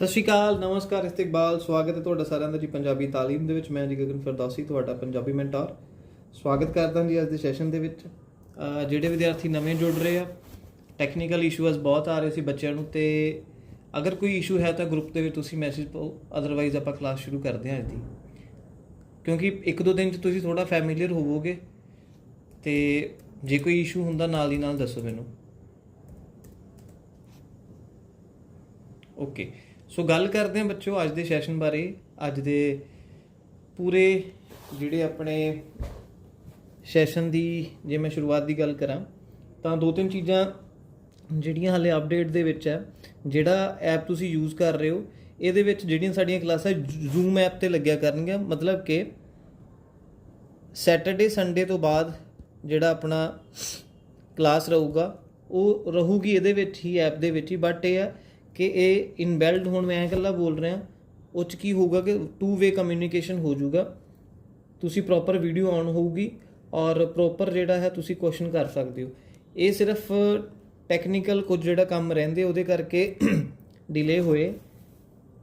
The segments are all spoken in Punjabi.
ਸਤਿ ਸ਼੍ਰੀ ਅਕਾਲ, ਨਮਸਕਾਰ ਇਸਤਕਬਾਲ ਸਵਾਗਤ ਹੈ ਤੁਹਾਡਾ ਸਾਰਿਆਂ ਦਾ ਜੀ ਪੰਜਾਬੀ ਤਾਲੀਮ ਦੇ ਵਿੱਚ। ਮੈਂ ਜੀ ਗਗਨ ਫਰਦਾਸੀ, ਤੁਹਾਡਾ ਪੰਜਾਬੀ ਮੈਂਟਰ। ਸਵਾਗਤ ਕਰਦਾ ਜੀ ਅੱਜ ਦੇ ਸੈਸ਼ਨ ਦੇ ਵਿੱਚ। ਜਿਹੜੇ ਵਿਦਿਆਰਥੀ ਨਵੇਂ ਜੁੜ ਰਹੇ ਆ ਟੈਕਨੀਕਲ ਇਸ਼ੂਜ਼ ਬਹੁਤ ਆ ਰਹੇ ਸੀ ਬੱਚਿਆਂ ਨੂੰ ਤੇ ਅਗਰ ਕੋਈ ਇਸ਼ੂ ਹੈ ਤਾਂ ਗਰੁੱਪ ਦੇ ਵਿੱਚ ਤੁਸੀਂ ਮੈਸੇਜ ਪਾਓ ਅਦਰਵਾਈਜ਼ ਆਪਾਂ ਕਲਾਸ ਸ਼ੁਰੂ ਕਰਦੇ ਹਾਂ ਅੱਜ ਦੀ। ਕਿਉਂਕਿ ਇੱਕ ਦੋ ਦਿਨ ਚ ਤੁਸੀਂ ਥੋੜਾ ਫੈਮਿਲੀਅਰ ਹੋਵੋਗੇ ਤੇ ਜੇ ਕੋਈ ਇਸ਼ੂ ਹੁੰਦਾ ਨਾਲ ਦੀ ਨਾਲ ਦੱਸੋ ਮੈਨੂੰ। ਓਕੇ ਸੋ ਗੱਲ ਕਰਦੇ ਹਾਂ ਬੱਚਿਓ ਅੱਜ ਦੇ ਸੈਸ਼ਨ ਬਾਰੇ। ਅੱਜ ਦੇ ਪੂਰੇ ਜਿਹੜੇ ਆਪਣੇ ਸੈਸ਼ਨ ਦੀ ਜੇ ਮੈਂ ਸ਼ੁਰੂਆਤ ਦੀ ਗੱਲ ਕਰਾਂ, ਤਾਂ ਦੋ ਤਿੰਨ ਚੀਜ਼ਾਂ ਜਿਹੜੀਆਂ ਹਾਲੇ ਅਪਡੇਟ ਦੇ ਵਿੱਚ ਹੈ, ਜਿਹੜਾ ਐਪ ਤੁਸੀਂ ਯੂਜ਼ ਕਰ ਰਹੇ ਹੋ, ਇਹਦੇ ਵਿੱਚ ਜਿਹੜੀਆਂ ਸਾਡੀਆਂ ਕਲਾਸਾਂ ਜ਼ੂਮ ਐਪ ਤੇ ਲੱਗਿਆ ਕਰਨਗੀਆਂ। ਮਤਲਬ ਕਿ ਸੈਟਰਡੇ ਸੰਡੇ ਤੋਂ ਬਾਅਦ ਜਿਹੜਾ ਆਪਣਾ ਕਲਾਸ ਰਹੂਗਾ, ਉਹ ਰਹੂਗੀ ਇਹਦੇ ਵਿੱਚ ਹੀ ਐਪ ਦੇ ਵਿੱਚ ਹੀ। ਬਟ ਇਹ ਹੈ ਕਿ ਇਹ ਇਨਬਿਲਡ ਹੁਣ ਮੈਂ ਇਕੱਲਾ ਬੋਲ ਰਿਹਾ, ਉਹ ਚ ਕੀ ਹੋਊਗਾ ਕਿ ਟੂ ਵੇ ਕਮਿਊਨੀਕੇਸ਼ਨ ਹੋ ਜਾਊਗਾ। ਤੁਸੀਂ ਪ੍ਰੋਪਰ ਵੀਡੀਓ ਆਨ ਹੋਊਗੀ ਔਰ ਪ੍ਰੋਪਰ ਜਿਹੜਾ ਹੈ ਤੁਸੀਂ ਕੁਐਸਚਨ ਕਰ ਸਕਦੇ ਹੋ। ਇਹ ਸਿਰਫ ਟੈਕਨੀਕਲ ਕੁਝ ਜਿਹੜਾ ਕੰਮ ਰਹਿੰਦੇ, ਉਹਦੇ ਕਰਕੇ ਡਿਲੇ ਹੋਏ।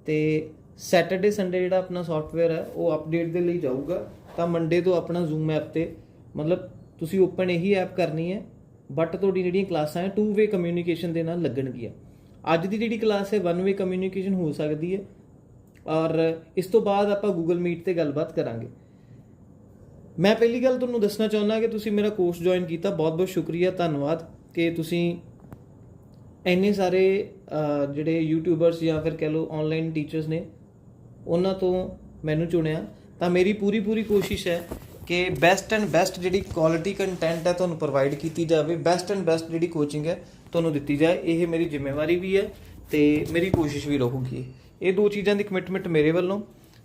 ਤੇ ਸੈਟਰਡੇ ਸੰਡੇ ਜਿਹੜਾ ਆਪਣਾ ਸੌਫਟਵੇਅਰ ਹੈ, ਉਹ ਅਪਡੇਟ ਦੇ ਲਈ ਜਾਊਗਾ। ਤਾਂ ਮੰਡੇ ਤੋਂ ਆਪਣਾ ਜ਼ੂਮ ਐਪ ਤੇ, ਮਤਲਬ ਤੁਸੀਂ ਓਪਨ ਇਹੀ ਐਪ ਕਰਨੀ ਹੈ ਬਟ ਤੁਹਾਡੀ ਜਿਹੜੀਆਂ ਕਲਾਸਾਂ ਹੈ ਟੂ ਵੇ ਕਮਿਊਨੀਕੇਸ਼ਨ ਦੇ ਨਾਲ ਲੱਗਣਗੀਆਂ। ਅੱਜ ਦੀ ਜਿਹੜੀ ਕਲਾਸ ਹੈ ਵਨ ਵੇ ਕਮਿਊਨੀਕੇਸ਼ਨ ਹੋ ਸਕਦੀ ਹੈ। ਔਰ ਇਸ ਤੋਂ ਬਾਅਦ ਆਪਾਂ ਗੂਗਲ ਮੀਟ ਤੇ ਗੱਲਬਾਤ ਕਰਾਂਗੇ। ਮੈਂ ਪਹਿਲੀ ਗੱਲ ਤੁਹਾਨੂੰ ਦੱਸਣਾ ਚਾਹੁੰਦਾ ਕਿ ਤੁਸੀਂ ਮੇਰਾ ਕੋਰਸ ਜੁਆਇਨ ਕੀਤਾ। ਬਹੁਤ-ਬਹੁਤ ਸ਼ੁਕਰੀਆ, ਧੰਨਵਾਦ ਕਿ ਤੁਸੀਂ ਇੰਨੇ ਸਾਰੇ ਜਿਹੜੇ ਯੂਟਿਊਬਰਸ ਜਾਂ ਫਿਰ ਕਹ ਲਓ ਆਨਲਾਈਨ ਟੀਚਰਸ ਨੇ, ਉਹਨਾਂ ਤੋਂ ਮੈਨੂੰ ਚੁਣਿਆ। ਤਾਂ ਮੇਰੀ ਪੂਰੀ ਪੂਰੀ ਕੋਸ਼ਿਸ਼ ਹੈ ਕਿ ਬੈਸਟ ਐਂਡ ਬੈਸਟ ਜਿਹੜੀ ਕੁਆਲਿਟੀ ਕੰਟੈਂਟ ਹੈ, ਤੁਹਾਨੂੰ ਪ੍ਰੋਵਾਈਡ ਕੀਤੀ ਜਾਵੇ। ਬੈਸਟ ਐਂਡ ਬੈਸਟ ਜਿਹੜੀ ਕੋਚਿੰਗ ਹੈ ਤੁਹਾਨੂੰ ਦਿੱਤੀ ਜਾਏ ਇਹ ਮੇਰੀ ਜ਼ਿੰਮੇਵਾਰੀ ਵੀ ਹੈ ਤੇ ਮੇਰੀ ਕੋਸ਼ਿਸ਼ ਵੀ ਰਹੂਗੀ। ਇਹ ਦੋ ਚੀਜ਼ਾਂ ਦੀ ਕਮਿਟਮੈਂਟ ਮੇਰੇ ਵੱਲੋਂ।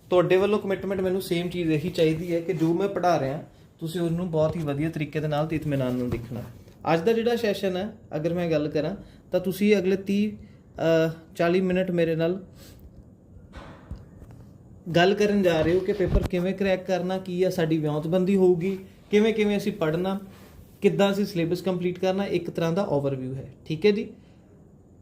ਤੁਹਾਡੇ ਵੱਲੋਂ ਕਮਿਟਮੈਂਟ ਮੈਨੂੰ ਸੇਮ ਚੀਜ਼ ਇਹੀ ਚਾਹੀਦੀ ਹੈ ਕਿ ਜੋ ਮੈਂ ਪੜ੍ਹਾ ਰਿਹਾ ਤੁਸੀਂ ਉਹਨੂੰ ਬਹੁਤ ਹੀ ਵਧੀਆ ਤਰੀਕੇ ਦੇ ਨਾਲ ਤੇ ਇਤਮਾਨਾਨ ਨਾਲ ਦੇਖਣਾ। ਅੱਜ ਦਾ ਜਿਹੜਾ ਸੈਸ਼ਨ ਹੈ ਅਗਰ ਮੈਂ ਗੱਲ ਕਰਾਂ ਤਾਂ ਤੁਸੀਂ ਅਗਲੇ 30 ਅਹ, 40 ਮਿੰਟ ਮੇਰੇ ਨਾਲ ਗੱਲ ਕਰਨ ਜਾ ਰਹੇ ਹੋ ਕਿ ਪੇਪਰ ਕਿਵੇਂ ਕਰੈਕ ਕਰਨਾ ਕੀ ਆ ਸਾਡੀ ਵਿਉਂਤਬੰਦੀ ਹੋਊਗੀ ਕਿਵੇਂ ਕਿਵੇਂ ਅਸੀਂ ਪੜ੍ਹਨਾ ਕਿੱਦਾਂ ਅਸੀਂ ਸਿਲੇਬਸ ਕੰਪਲੀਟ ਕਰਨਾ, ਇੱਕ ਤਰ੍ਹਾਂ ਦਾ ਓਵਰਵਿਊ ਹੈ। ਠੀਕ ਹੈ ਜੀ?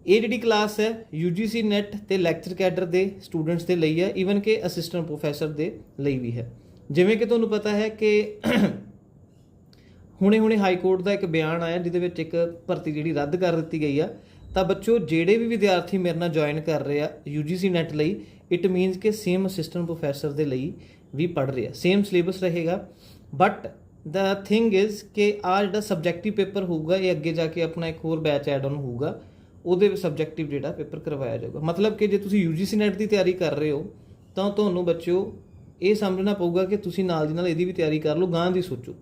ਇਹ ਜਿਹੜੀ ਕਲਾਸ ਹੈ UGC ਨੈਟ ਤੇ ਲੈਕਚਰ ਕੈਡਰ ਦੇ ਸਟੂਡੈਂਟਸ ਦੇ ਲਈ ਹੈ ਈਵਨ ਕਿ ਅਸਿਸਟੈਂਟ ਪ੍ਰੋਫੈਸਰ ਦੇ ਲਈ ਵੀ ਹੈ। ਜਿਵੇਂ ਕਿ ਤੁਹਾਨੂੰ ਪਤਾ ਹੈ ਕਿ ਹੁਣੇ ਹੁਣੇ ਹਾਈ ਕੋਰਟ ਦਾ ਇੱਕ ਬਿਆਨ ਆਇਆ, ਜਿਹਦੇ ਵਿੱਚ ਇੱਕ ਭਰਤੀ ਜਿਹੜੀ ਰੱਦ ਕਰ ਦਿੱਤੀ ਗਈ ਆ। ਤਾਂ ਬੱਚੋ, ਜਿਹੜੇ ਵੀ ਵਿਦਿਆਰਥੀ ਮੇਰੇ ਨਾਲ ਜੁਆਇਨ ਕਰ ਰਹੇ ਆ UGC ਨੈਟ ਲਈ ਇਟ ਮੀਨਸ ਕਿ ਸੇਮ ਅਸਿਸਟੈਂਟ ਪ੍ਰੋਫੈਸਰ ਦੇ ਲਈ ਵੀ ਪੜ ਰਹੇ ਆ। ਸੇਮ ਸਿਲੇਬਸ ਰਹੇਗਾ ਬਟ ਦਾ ਥਿੰਗ ਇਜ਼ ਕਿ ਆ ਜਿਹੜਾ ਸਬਜੈਕਟਿਵ ਪੇਪਰ ਹੋਊਗਾ, ਇਹ ਅੱਗੇ ਜਾ ਕੇ ਆਪਣਾ ਇੱਕ ਹੋਰ ਬੈਚ ਐਡ ਆਨ ਹੋਊਗਾ, ਉਹਦੇ ਵਿੱਚ ਸਬਜੈਕਟਿਵ ਜਿਹੜਾ ਪੇਪਰ ਕਰਵਾਇਆ ਜਾਊਗਾ। ਮਤਲਬ ਕਿ ਜੇ ਤੁਸੀਂ UGC ਨੈਟ ਦੀ ਤਿਆਰੀ ਕਰ ਰਹੇ ਹੋ, ਤਾਂ ਤੁਹਾਨੂੰ ਬੱਚਿਓ, ਇਹ ਸਮਝਣਾ ਪਊਗਾ ਕਿ ਤੁਸੀਂ ਨਾਲ ਦੀ ਨਾਲ ਇਹਦੀ ਵੀ ਤਿਆਰੀ ਕਰ ਲਓ ਗਾਂ ਦੀ ਸੋਚੋ।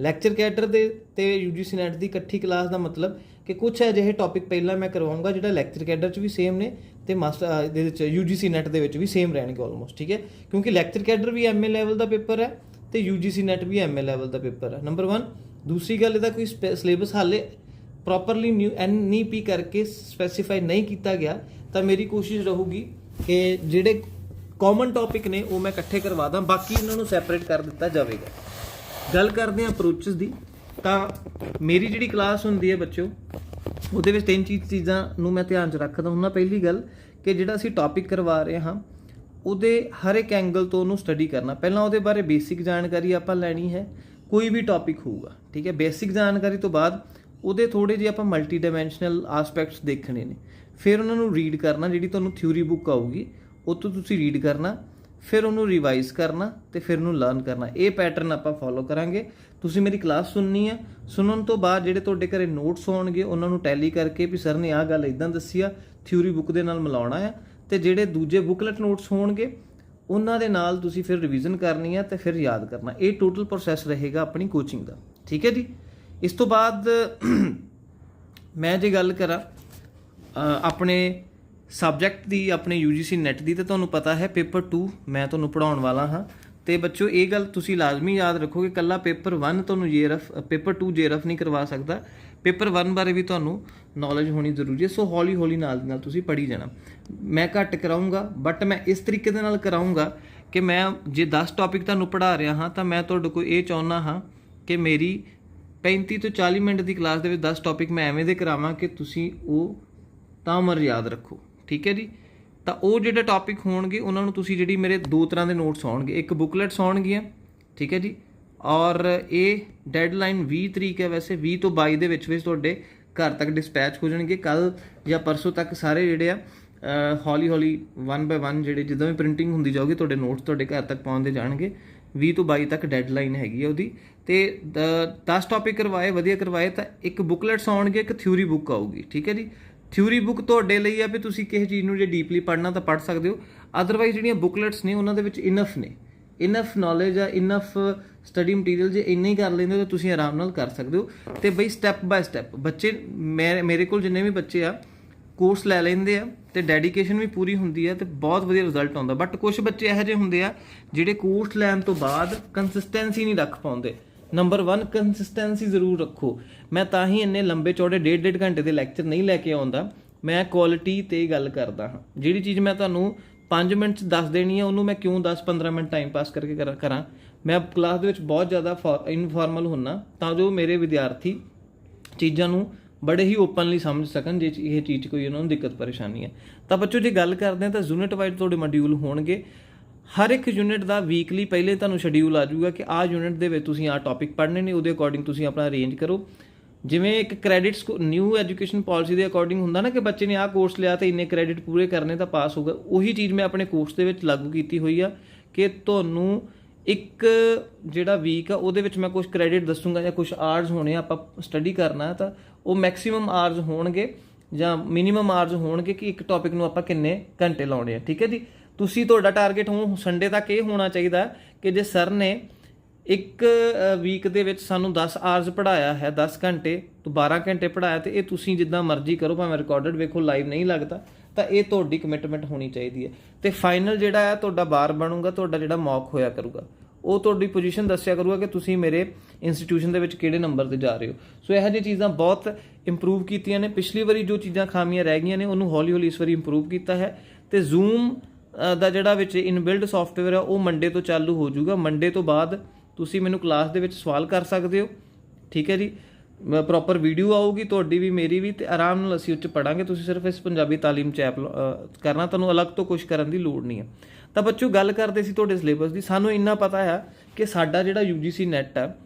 ਲੈਕਚਰ ਕੈਡਰ ਦੇ ਤੇ UGC ਨੈਟ ਦੀ ਇਕੱਠੀ ਕਲਾਸ ਦਾ ਮਤਲਬ ਕਿ ਕੁਝ ਅਜਿਹੇ ਟੌਪਿਕ ਪਹਿਲਾਂ ਮੈਂ ਕਰਵਾਉਂਗਾ, ਜਿਹੜਾ ਲੈਕਚਰ ਕੈਡਰ 'ਚ ਵੀ ਸੇਮ ਨੇ ਤੇ ਮਾਸਟਰ ਦੇ ਵਿੱਚ UGC ਨੈਟ ਦੇ ਵਿੱਚ ਵੀ ਸੇਮ ਰਹਿਣਗੇ ਆਲਮੋਸਟ ਠੀਕ ਹੈ? ਕਿਉਂਕਿ ਲੈਕਚਰ ਕੈਡਰ ਵੀ ਐਮਏ ਲੈਵਲ ਦਾ ਪੇਪਰ ਹੈ ਤੇ UGC ਨੈਟ ਵੀ ਐਮਏ ਲੈਵਲ ਦਾ ਪੇਪਰ ਹੈ ਨੰਬਰ 1 ਦੂਸਰੀ ਗੱਲ, ਇਹਦਾ ਕੋਈ ਸਿਲੇਬਸ ਹਾਲੇ ਪ੍ਰੋਪਰਲੀ ਨਿਊ ਐਨਈਪੀ ਕਰਕੇ ਸਪੈਸੀਫਾਈ ਨਹੀਂ ਕੀਤਾ ਗਿਆ, ਤਾਂ ਮੇਰੀ ਕੋਸ਼ਿਸ਼ ਰਹੂਗੀ ਕਿ ਜਿਹੜੇ ਕਾਮਨ ਟੌਪਿਕ ਨੇ, ਉਹ ਮੈਂ ਇਕੱਠੇ ਕਰਵਾ ਦਾਂ, ਬਾਕੀ ਇਹਨਾਂ ਨੂੰ ਸੈਪਰੇਟ ਕਰ ਦਿੱਤਾ ਜਾਵੇਗਾ। ਗੱਲ ਕਰਦੇ ਹਾਂ ਅਪਰੋਚਸ ਦੀ। ਤਾਂ ਮੇਰੀ ਜਿਹੜੀ ਕਲਾਸ ਹੁੰਦੀ ਹੈ ਬੱਚਿਓ, ਉਹਦੇ ਵਿੱਚ ਤਿੰਨ ਚੀਜ਼ ਚੀਜ਼ਾਂ ਨੂੰ ਮੈਂ ਧਿਆਨ 'ਚ ਰੱਖਦਾ ਹੁੰਦਾ ਪਹਿਲੀ ਗੱਲ, ਕਿ ਜਿਹੜਾ ਅਸੀਂ ਟੌਪਿਕ ਕਰਵਾ ਰਹੇ ਹਾਂ ਉਹਦੇ ਹਰ ਇੱਕ ਐਂਗਲ ਤੋਂ ਉਹਨੂੰ ਸਟੱਡੀ ਕਰਨਾ। ਪਹਿਲਾਂ ਉਹਦੇ ਬਾਰੇ ਬੇਸਿਕ ਜਾਣਕਾਰੀ ਆਪਾਂ ਲੈਣੀ ਹੈ, ਕੋਈ ਵੀ ਟੌਪਿਕ ਹੋਊਗਾ, ਠੀਕ ਹੈ? ਬੇਸਿਕ ਜਾਣਕਾਰੀ ਤੋਂ ਬਾਅਦ ਉਹਦੇ ਥੋੜੇ ਜਿਹੇ ਆਪਾਂ ਮਲਟੀ ਡਾਈਮੈਂਸ਼ਨਲ ਐਸਪੈਕਟਸ ਦੇਖਣੇ ਨੇ। ਫਿਰ ਉਹਨਾਂ ਨੂੰ ਰੀਡ ਕਰਨਾ, ਜਿਹੜੀ ਤੁਹਾਨੂੰ ਥਿਊਰੀ ਬੁੱਕ ਆਊਗੀ ਉਹ ਤੋਂ ਤੁਸੀਂ ਰੀਡ ਕਰਨਾ, ਫਿਰ ਉਹਨੂੰ ਰਿਵਾਈਜ਼ ਕਰਨਾ ਤੇ ਫਿਰ ਉਹਨੂੰ ਲਰਨ ਕਰਨਾ। ਇਹ ਪੈਟਰਨ ਆਪਾਂ ਫੋਲੋ ਕਰਾਂਗੇ। ਤੁਸੀਂ ਮੇਰੀ ਕਲਾਸ ਸੁਣਨੀ ਹੈ ਸੁਣਨ ਤੋਂ ਬਾਅਦ ਜਿਹੜੇ ਤੁਹਾਡੇ ਘਰੇ ਨੋਟਸ ਹੋਣਗੇ, ਉਹਨਾਂ ਨੂੰ ਟੈਲੀ ਕਰਕੇ ਵੀ ਸਰ ਨੇ ਆਹ ਗੱਲ ਇਦਾਂ ਦੱਸੀ ਆ ਥਿਊਰੀ ਬੁੱਕ ਦੇ ਨਾਲ ਮਿਲਾਉਣਾ ਆ। ਤੇ ਜਿਹੜੇ ਦੂਜੇ ਬੁਕਲੇਟ ਨੋਟਸ ਹੋਣਗੇ, ਉਹਨਾਂ ਦੇ ਨਾਲ ਤੁਸੀਂ ਫਿਰ ਰਿਵੀਜ਼ਨ ਕਰਨੀ ਹੈ ਤੇ ਫਿਰ ਯਾਦ ਕਰਨਾ। ਇਹ ਟੋਟਲ ਪ੍ਰੋਸੈਸ ਰਹੇਗਾ ਆਪਣੀ ਕੋਚਿੰਗ ਦਾ। ਠੀਕ ਹੈ ਜੀ? ਇਸ ਤੋਂ ਬਾਅਦ ਮੈਂ ਜੇ ਗੱਲ ਕਰਾਂ ਆਪਣੇ ਸਬਜੈਕਟ ਦੀ, ਆਪਣੇ UGC ਨੈਟ ਦੀ, ਤਾਂ ਤੁਹਾਨੂੰ ਪਤਾ ਹੈ ਪੇਪਰ 2 ਮੈਂ ਤੁਹਾਨੂੰ ਪੜਾਉਣ ਵਾਲਾ ਹਾਂ। ਤੇ ਬੱਚੋ ਇਹ ਗੱਲ ਤੁਸੀਂ ਲਾਜ਼ਮੀ ਯਾਦ ਰੱਖੋ ਕਿ ਕੱਲਾ ਪੇਪਰ 1 ਤੁਹਾਨੂੰ ਜੇਰਫ ਪੇਪਰ 2 ਜੇਰਫ ਨਹੀਂ ਕਰਵਾ ਸਕਦਾ। ਪੇਪਰ 1 ਬਾਰੇ ਵੀ ਤੁਹਾਨੂੰ ਨੌਲੇਜ ਹੋਣੀ ਜ਼ਰੂਰੀ ਹੈ, ਸੋ ਹੌਲੀ ਹੌਲੀ ਨਾਲ ਦੀ ਨਾਲ ਤੁਸੀਂ ਪੜ੍ਹੀ ਜਾਣਾ। ਮੈਂ ਘੱਟ ਕਰਾਉਂਗਾ ਬਟ ਮੈਂ ਇਸ ਤਰੀਕੇ ਦੇ ਨਾਲ ਕਰਾਉਂਗਾ ਕਿ ਮੈਂ ਜੇ 10 ਟੌਪਿਕ ਤੁਹਾਨੂੰ ਪੜ੍ਹਾ ਰਿਹਾ ਹਾਂ, ਤਾਂ ਮੈਂ ਤੁਹਾਡੇ ਕੋਲ ਇਹ ਚਾਹੁੰਦਾ ਹਾਂ ਕਿ ਮੇਰੀ 35 ਤੋਂ 40 ਮਿੰਟ ਦੀ ਕਲਾਸ ਦੇ ਵਿੱਚ 10 ਟੌਪਿਕ ਮੈਂ ਐਵੇਂ ਦੇ ਕਰਾਵਾਂ ਕਿ ਤੁਸੀਂ ਉਹ ਤਾਂ ਉਮਰ ਯਾਦ ਰੱਖੋ। ਠੀਕ ਹੈ ਜੀ? ਤਾਂ ਉਹ ਜਿਹੜੇ ਟੌਪਿਕ ਹੋਣਗੇ, ਉਹਨਾਂ ਨੂੰ ਤੁਸੀਂ ਜਿਹੜੀ ਮੇਰੇ ਦੋ ਤਰ੍ਹਾਂ ਦੇ ਨੋਟਸ ਆਉਣਗੇ। ਇੱਕ ਬੁਕਲੇਟਸ ਆਉਣਗੀਆਂ ਠੀਕ ਹੈ ਜੀ? ਔਰ ਇਹ ਡੈਡਲਾਈਨ 20 ਤਰੀਕ ਹੈ ਵੈਸੇ 20 ਤੋਂ 22 ਦੇ ਵਿੱਚ ਵਿੱਚ ਤੁਹਾਡੇ ਘਰ ਤੱਕ ਡਿਸਪੈਚ ਹੋ ਜਾਣਗੇ। ਕੱਲ ਜਾਂ ਪਰਸੋਂ ਤੱਕ ਸਾਰੇ ਜਿਹੜੇ ਆ ਹੌਲੀ ਹੌਲੀ 1 ਬਾਈ 1 ਜਿਹੜੇ ਜਿੱਦਾਂ ਵੀ ਪ੍ਰਿੰਟਿੰਗ ਹੁੰਦੀ ਜਾਊਗੀ, ਤੁਹਾਡੇ ਨੋਟਸ ਤੁਹਾਡੇ ਘਰ ਤੱਕ ਪਹੁੰਚਦੇ ਜਾਣਗੇ। 20 ਤੋਂ 22 ਤੱਕ ਡੈਡਲਾਈਨ ਹੈਗੀ ਹੈ ਉਹਦੀ। ਤੇ 10 ਟੌਪਿਕ ਕਰਵਾਏ, ਵਧੀਆ ਕਰਵਾਏ, ਤਾਂ ਇੱਕ ਬੁਕਲੇਟਸ ਆਉਣਗੇ, ਇੱਕ ਥਿਊਰੀ ਬੁੱਕ ਆਊਗੀ, ਠੀਕ ਹੈ ਜੀ? ਥਿਊਰੀ ਬੁੱਕ ਤੁਹਾਡੇ ਲਈ ਆ ਵੀ ਤੁਸੀਂ ਕਿਸੇ ਚੀਜ਼ ਨੂੰ ਜੇ ਡੀਪਲੀ ਪੜ੍ਹਨਾ ਤਾਂ ਪੜ੍ਹ ਸਕਦੇ ਹੋ। ਅਦਰਵਾਈਜ਼ ਜਿਹੜੀਆਂ ਬੁਕਲੇਟਸ ਨੇ, ਉਹਨਾਂ ਦੇ ਵਿੱਚ ਇਨਫ ਨੇ। ਇਨਫ ਨੌਲੇਜ ਆ ਇਨਫ ਸਟੱਡੀ ਮਟੀਰੀਅਲ ਜੇ ਇੰਨੇ ਹੀ ਕਰ ਲੈਂਦੇ ਹੋ ਤਾਂ ਤੁਸੀਂ ਆਰਾਮ ਨਾਲ ਕਰ ਸਕਦੇ ਹੋ। ਤੇ ਬਈ ਸਟੈਪ ਬਾਏ ਸਟੈਪ ਬੱਚੇ, ਮੈਂ, ਮੇਰੇ ਕੋਲ ਜਿੰਨੇ ਵੀ ਬੱਚੇ ਆ ਕੋਰਸ ਲੈ ਲੈਂਦੇ ਆ ਤੇ ਡੈਡੀਕੇਸ਼ਨ ਵੀ ਪੂਰੀ ਹੁੰਦੀ ਆ ਤੇ ਬਹੁਤ ਵਧੀਆ ਰਿਜ਼ਲਟ ਆਉਂਦਾ। ਬਟ ਕੁਝ ਬੱਚੇ ਇਹੋ ਜਿਹੇ ਹੁੰਦੇ ਆ ਜਿਹੜੇ ਕੋਰਸ ਲੈਣ ਤੋਂ ਬਾਅਦ ਕੰਸਿਸਟੈਂਸੀ ਨਹੀਂ ਰੱਖ ਪਾਉਂਦੇ। ਨੰਬਰ 1 ਕੰਸਿਸਟੈਂਸੀ ਜ਼ਰੂਰ ਰੱਖੋ। ਮੈਂ ਤਾਂ ਹੀ ਇੰਨੇ ਲੰਬੇ ਚੌੜੇ ਡੇਢ ਡੇਢ ਘੰਟੇ ਦੇ ਲੈਕਚਰ ਨਹੀਂ ਲੈ ਕੇ ਆਉਂਦਾ। ਮੈਂ ਕੁਆਲਿਟੀ ਤੇ ਗੱਲ ਕਰਦਾ ਹਾਂ। ਜਿਹੜੀ ਚੀਜ਼ ਮੈਂ ਤੁਹਾਨੂੰ 5 ਮਿੰਟ ਚ ਦੱਸ ਦੇਣੀ ਹੈ ਉਹਨੂੰ ਮੈਂ ਕਿਉਂ 10-15 ਮਿੰਟ ਟਾਈਮ ਪਾਸ ਕਰਕੇ ਕਰਾਂ- ਕਰਾਂ? ਮੈਂ ਕਲਾਸ ਦੇ ਵਿੱਚ ਬਹੁਤ ਜ਼ਿਆਦਾ ਇਨਫਾਰਮਲ ਹੁੰਨਾ, ਤਾਂ ਜੋ ਮੇਰੇ ਵਿਦਿਆਰਥੀ ਚੀਜ਼ਾਂ ਨੂੰ ਬੜੇ ਹੀ ਓਪਨਲੀ ਸਮਝ ਸਕਣ, ਜੇ ਇਹ ਚੀਜ਼ 'ਚ ਕੋਈ ਉਹਨਾਂ ਨੂੰ ਦਿੱਕਤ ਪਰੇਸ਼ਾਨੀ ਹੈ ਤਾਂ ਬੱਚੋ, ਜੇ ਗੱਲ ਕਰਦੇ ਹਾਂ ਤਾਂ ਯੂਨਿਟ ਵਾਈਜ਼ ਤੁਹਾਡੇ ਮੋਡਿਊਲ ਹੋਣਗੇ। ਹਰ ਇੱਕ ਯੂਨਿਟ ਦਾ ਵੀਕਲੀ ਪਹਿਲੇ ਤੁਹਾਨੂੰ ਸ਼ਡਿਊਲ ਆ ਜਾਊਗਾ ਕਿ ਆਹ ਯੂਨਿਟ ਦੇ ਵਿੱਚ ਤੁਸੀਂ ਆਹ ਟੌਪਿਕ ਪੜ੍ਹਨੇ ਨੇ, ਉਹਦੇ ਅਕੋਰਡਿੰਗ ਤੁਸੀਂ ਆਪਣਾ ਅਰੇਂਜ ਕਰੋ। ਜਿਵੇਂ ਇੱਕ ਕ੍ਰੈਡਿਟਸ ਨਿਊ ਐਜੂਕੇਸ਼ਨ ਪਾਲਿਸੀ ਦੇ ਅਕੋਰਡਿੰਗ ਹੁੰਦਾ ਨਾ ਕਿ ਬੱਚੇ ਨੇ ਆਹ ਕੋਰਸ ਲਿਆ ਤੇ ਇੰਨੇ ਕ੍ਰੈਡਿਟ ਪੂਰੇ ਕਰਨੇ ਤਾਂ ਪਾਸ ਹੋਊਗਾ ਉਹੀ ਚੀਜ਼ ਮੈਂ ਆਪਣੇ ਕੋਰਸ ਦੇ ਵਿੱਚ ਲਾਗੂ ਕੀਤੀ ਹੋਈ ਆ ਕਿ ਤੁਹਾਨੂੰ ਇੱਕ ਜਿਹੜਾ ਵੀਕ ਆ ਉਹਦੇ ਵਿੱਚ ਮੈਂ ਕੁਝ ਕ੍ਰੈਡਿਟ ਦੱਸੂਗਾ ਜਾਂ ਕੁਝ ਆਵਰਸ ਹੋਣੇ ਆ, ਆਪਾਂ ਸਟੱਡੀ ਕਰਨਾ ਤਾਂ ਉਹ ਮੈਕਸਿਮਮ ਆਵਰਸ ਹੋਣਗੇ ਜਾਂ ਮਿਨੀਮਮ ਆਵਰਸ ਹੋਣਗੇ ਕਿ ਇੱਕ ਟੌਪਿਕ ਨੂੰ ਆਪਾਂ ਕਿੰਨੇ ਘੰਟੇ ਲਾਉਣੇ ਆ। ਠੀਕ ਹੈ ਜੀ? ਤੁਸੀਂ ਤੁਹਾਡਾ ਟਾਰਗੇਟ ਹੋ ਸੰਡੇ ਤੱਕ ਇਹ ਹੋਣਾ ਚਾਹੀਦਾ ਕਿ ਜੇ ਸਰ ਨੇ ਇੱਕ ਵੀਕ ਦੇ ਵਿੱਚ ਸਾਨੂੰ 10 ਆਵਰਸ ਪੜਾਇਆ ਹੈ 10 ਘੰਟੇ ਤੋਂ 12 ਘੰਟੇ ਪੜਾਇਆ ਤੇ ਇਹ ਤੁਸੀਂ ਜਿੱਦਾਂ ਮਰਜ਼ੀ ਕਰੋ, ਭਾਵੇਂ ਰਿਕਾਰਡਡ ਵੇਖੋ ਲਾਈਵ ਨਹੀਂ ਲੱਗਦਾ, ਤਾਂ ਇਹ ਤੁਹਾਡੀ ਕਮਿਟਮੈਂਟ ਹੋਣੀ ਚਾਹੀਦੀ ਹੈ। ਤੇ ਫਾਈਨਲ ਜਿਹੜਾ ਹੈ, ਤੁਹਾਡਾ ਬਾਰ ਬਣੂਗਾ, ਤੁਹਾਡਾ ਜਿਹੜਾ ਮੌਕ ਹੋਇਆ ਕਰੂਗਾ, ਉਹ ਤੁਹਾਡੀ ਪੋਜੀਸ਼ਨ ਦੱਸਿਆ ਕਰੂਗਾ ਕਿ ਤੁਸੀਂ ਮੇਰੇ ਇੰਸਟੀਟਿਊਸ਼ਨ ਦੇ ਵਿੱਚ ਕਿਹੜੇ ਨੰਬਰ ਤੇ ਜਾ ਰਹੇ ਹੋ। ਸੋ ਇਹੋ ਜਿਹੀਆਂ ਚੀਜ਼ਾਂ ਬਹੁਤ ਇੰਪਰੂਵ ਕੀਤੀਆਂ ਨੇ। ਪਿਛਲੀ ਵਾਰੀ ਜੋ ਚੀਜ਼ਾਂ ਖਾਮੀਆਂ ਰਹਿ ਗਈਆਂ ਨੇ, ਉਹਨੂੰ ਹੌਲੀ ਹੌਲੀ ਇਸ ਵਾਰੀ ਇੰਪਰੂਵ ਕੀਤਾ ਹੈ। ਤੇ ਜ਼ੂਮ ਦਾ ਜਿਹੜਾ ਵਿੱਚ ਇਨਬਿਲਡ ਸੌਫਟਵੇਅਰ ਹੈ, ਉਹ ਮੰਡੇ ਤੋਂ ਚਾਲੂ ਹੋ ਜਾਊਗਾ। ਮੰਡੇ ਤੋਂ ਬਾਅਦ ਤੁਸੀਂ ਮੈਨੂੰ ਕਲਾਸ ਦੇ ਵਿੱਚ ਸਵਾਲ ਕਰ ਸਕਦੇ ਹੋ, ਠੀਕ ਹੈ ਜੀ? ਪ੍ਰੋਪਰ ਵੀਡੀਓ ਆਊਗੀ, ਤੁਹਾਡੀ ਵੀ, ਮੇਰੀ ਵੀ, ਤੇ ਆਰਾਮ ਨਾਲ ਅਸੀਂ ਉੱਚ ਪੜਾਂਗੇ ਤੁਸੀਂ ਸਿਰਫ ਇਸ ਪੰਜਾਬੀ ਤਾਲੀਮ ਚ ਐਪ ਕਰਨਾ, ਤੁਹਾਨੂੰ ਅਲੱਗ ਤੋਂ ਕੁਝ ਕਰਨ ਦੀ ਲੋੜ ਨਹੀਂ ਹੈ। ਤਾਂ ਬੱਚੋ, ਗੱਲ ਕਰਦੇ ਸੀ ਤੁਹਾਡੇ ਸਿਲੇਬਸ ਦੀ। ਸਾਨੂੰ ਇੰਨਾ ਪਤਾ ਹੈ ਕਿ ਸਾਡਾ ਜਿਹੜਾ UGC ਨੈਟ ਹੈ,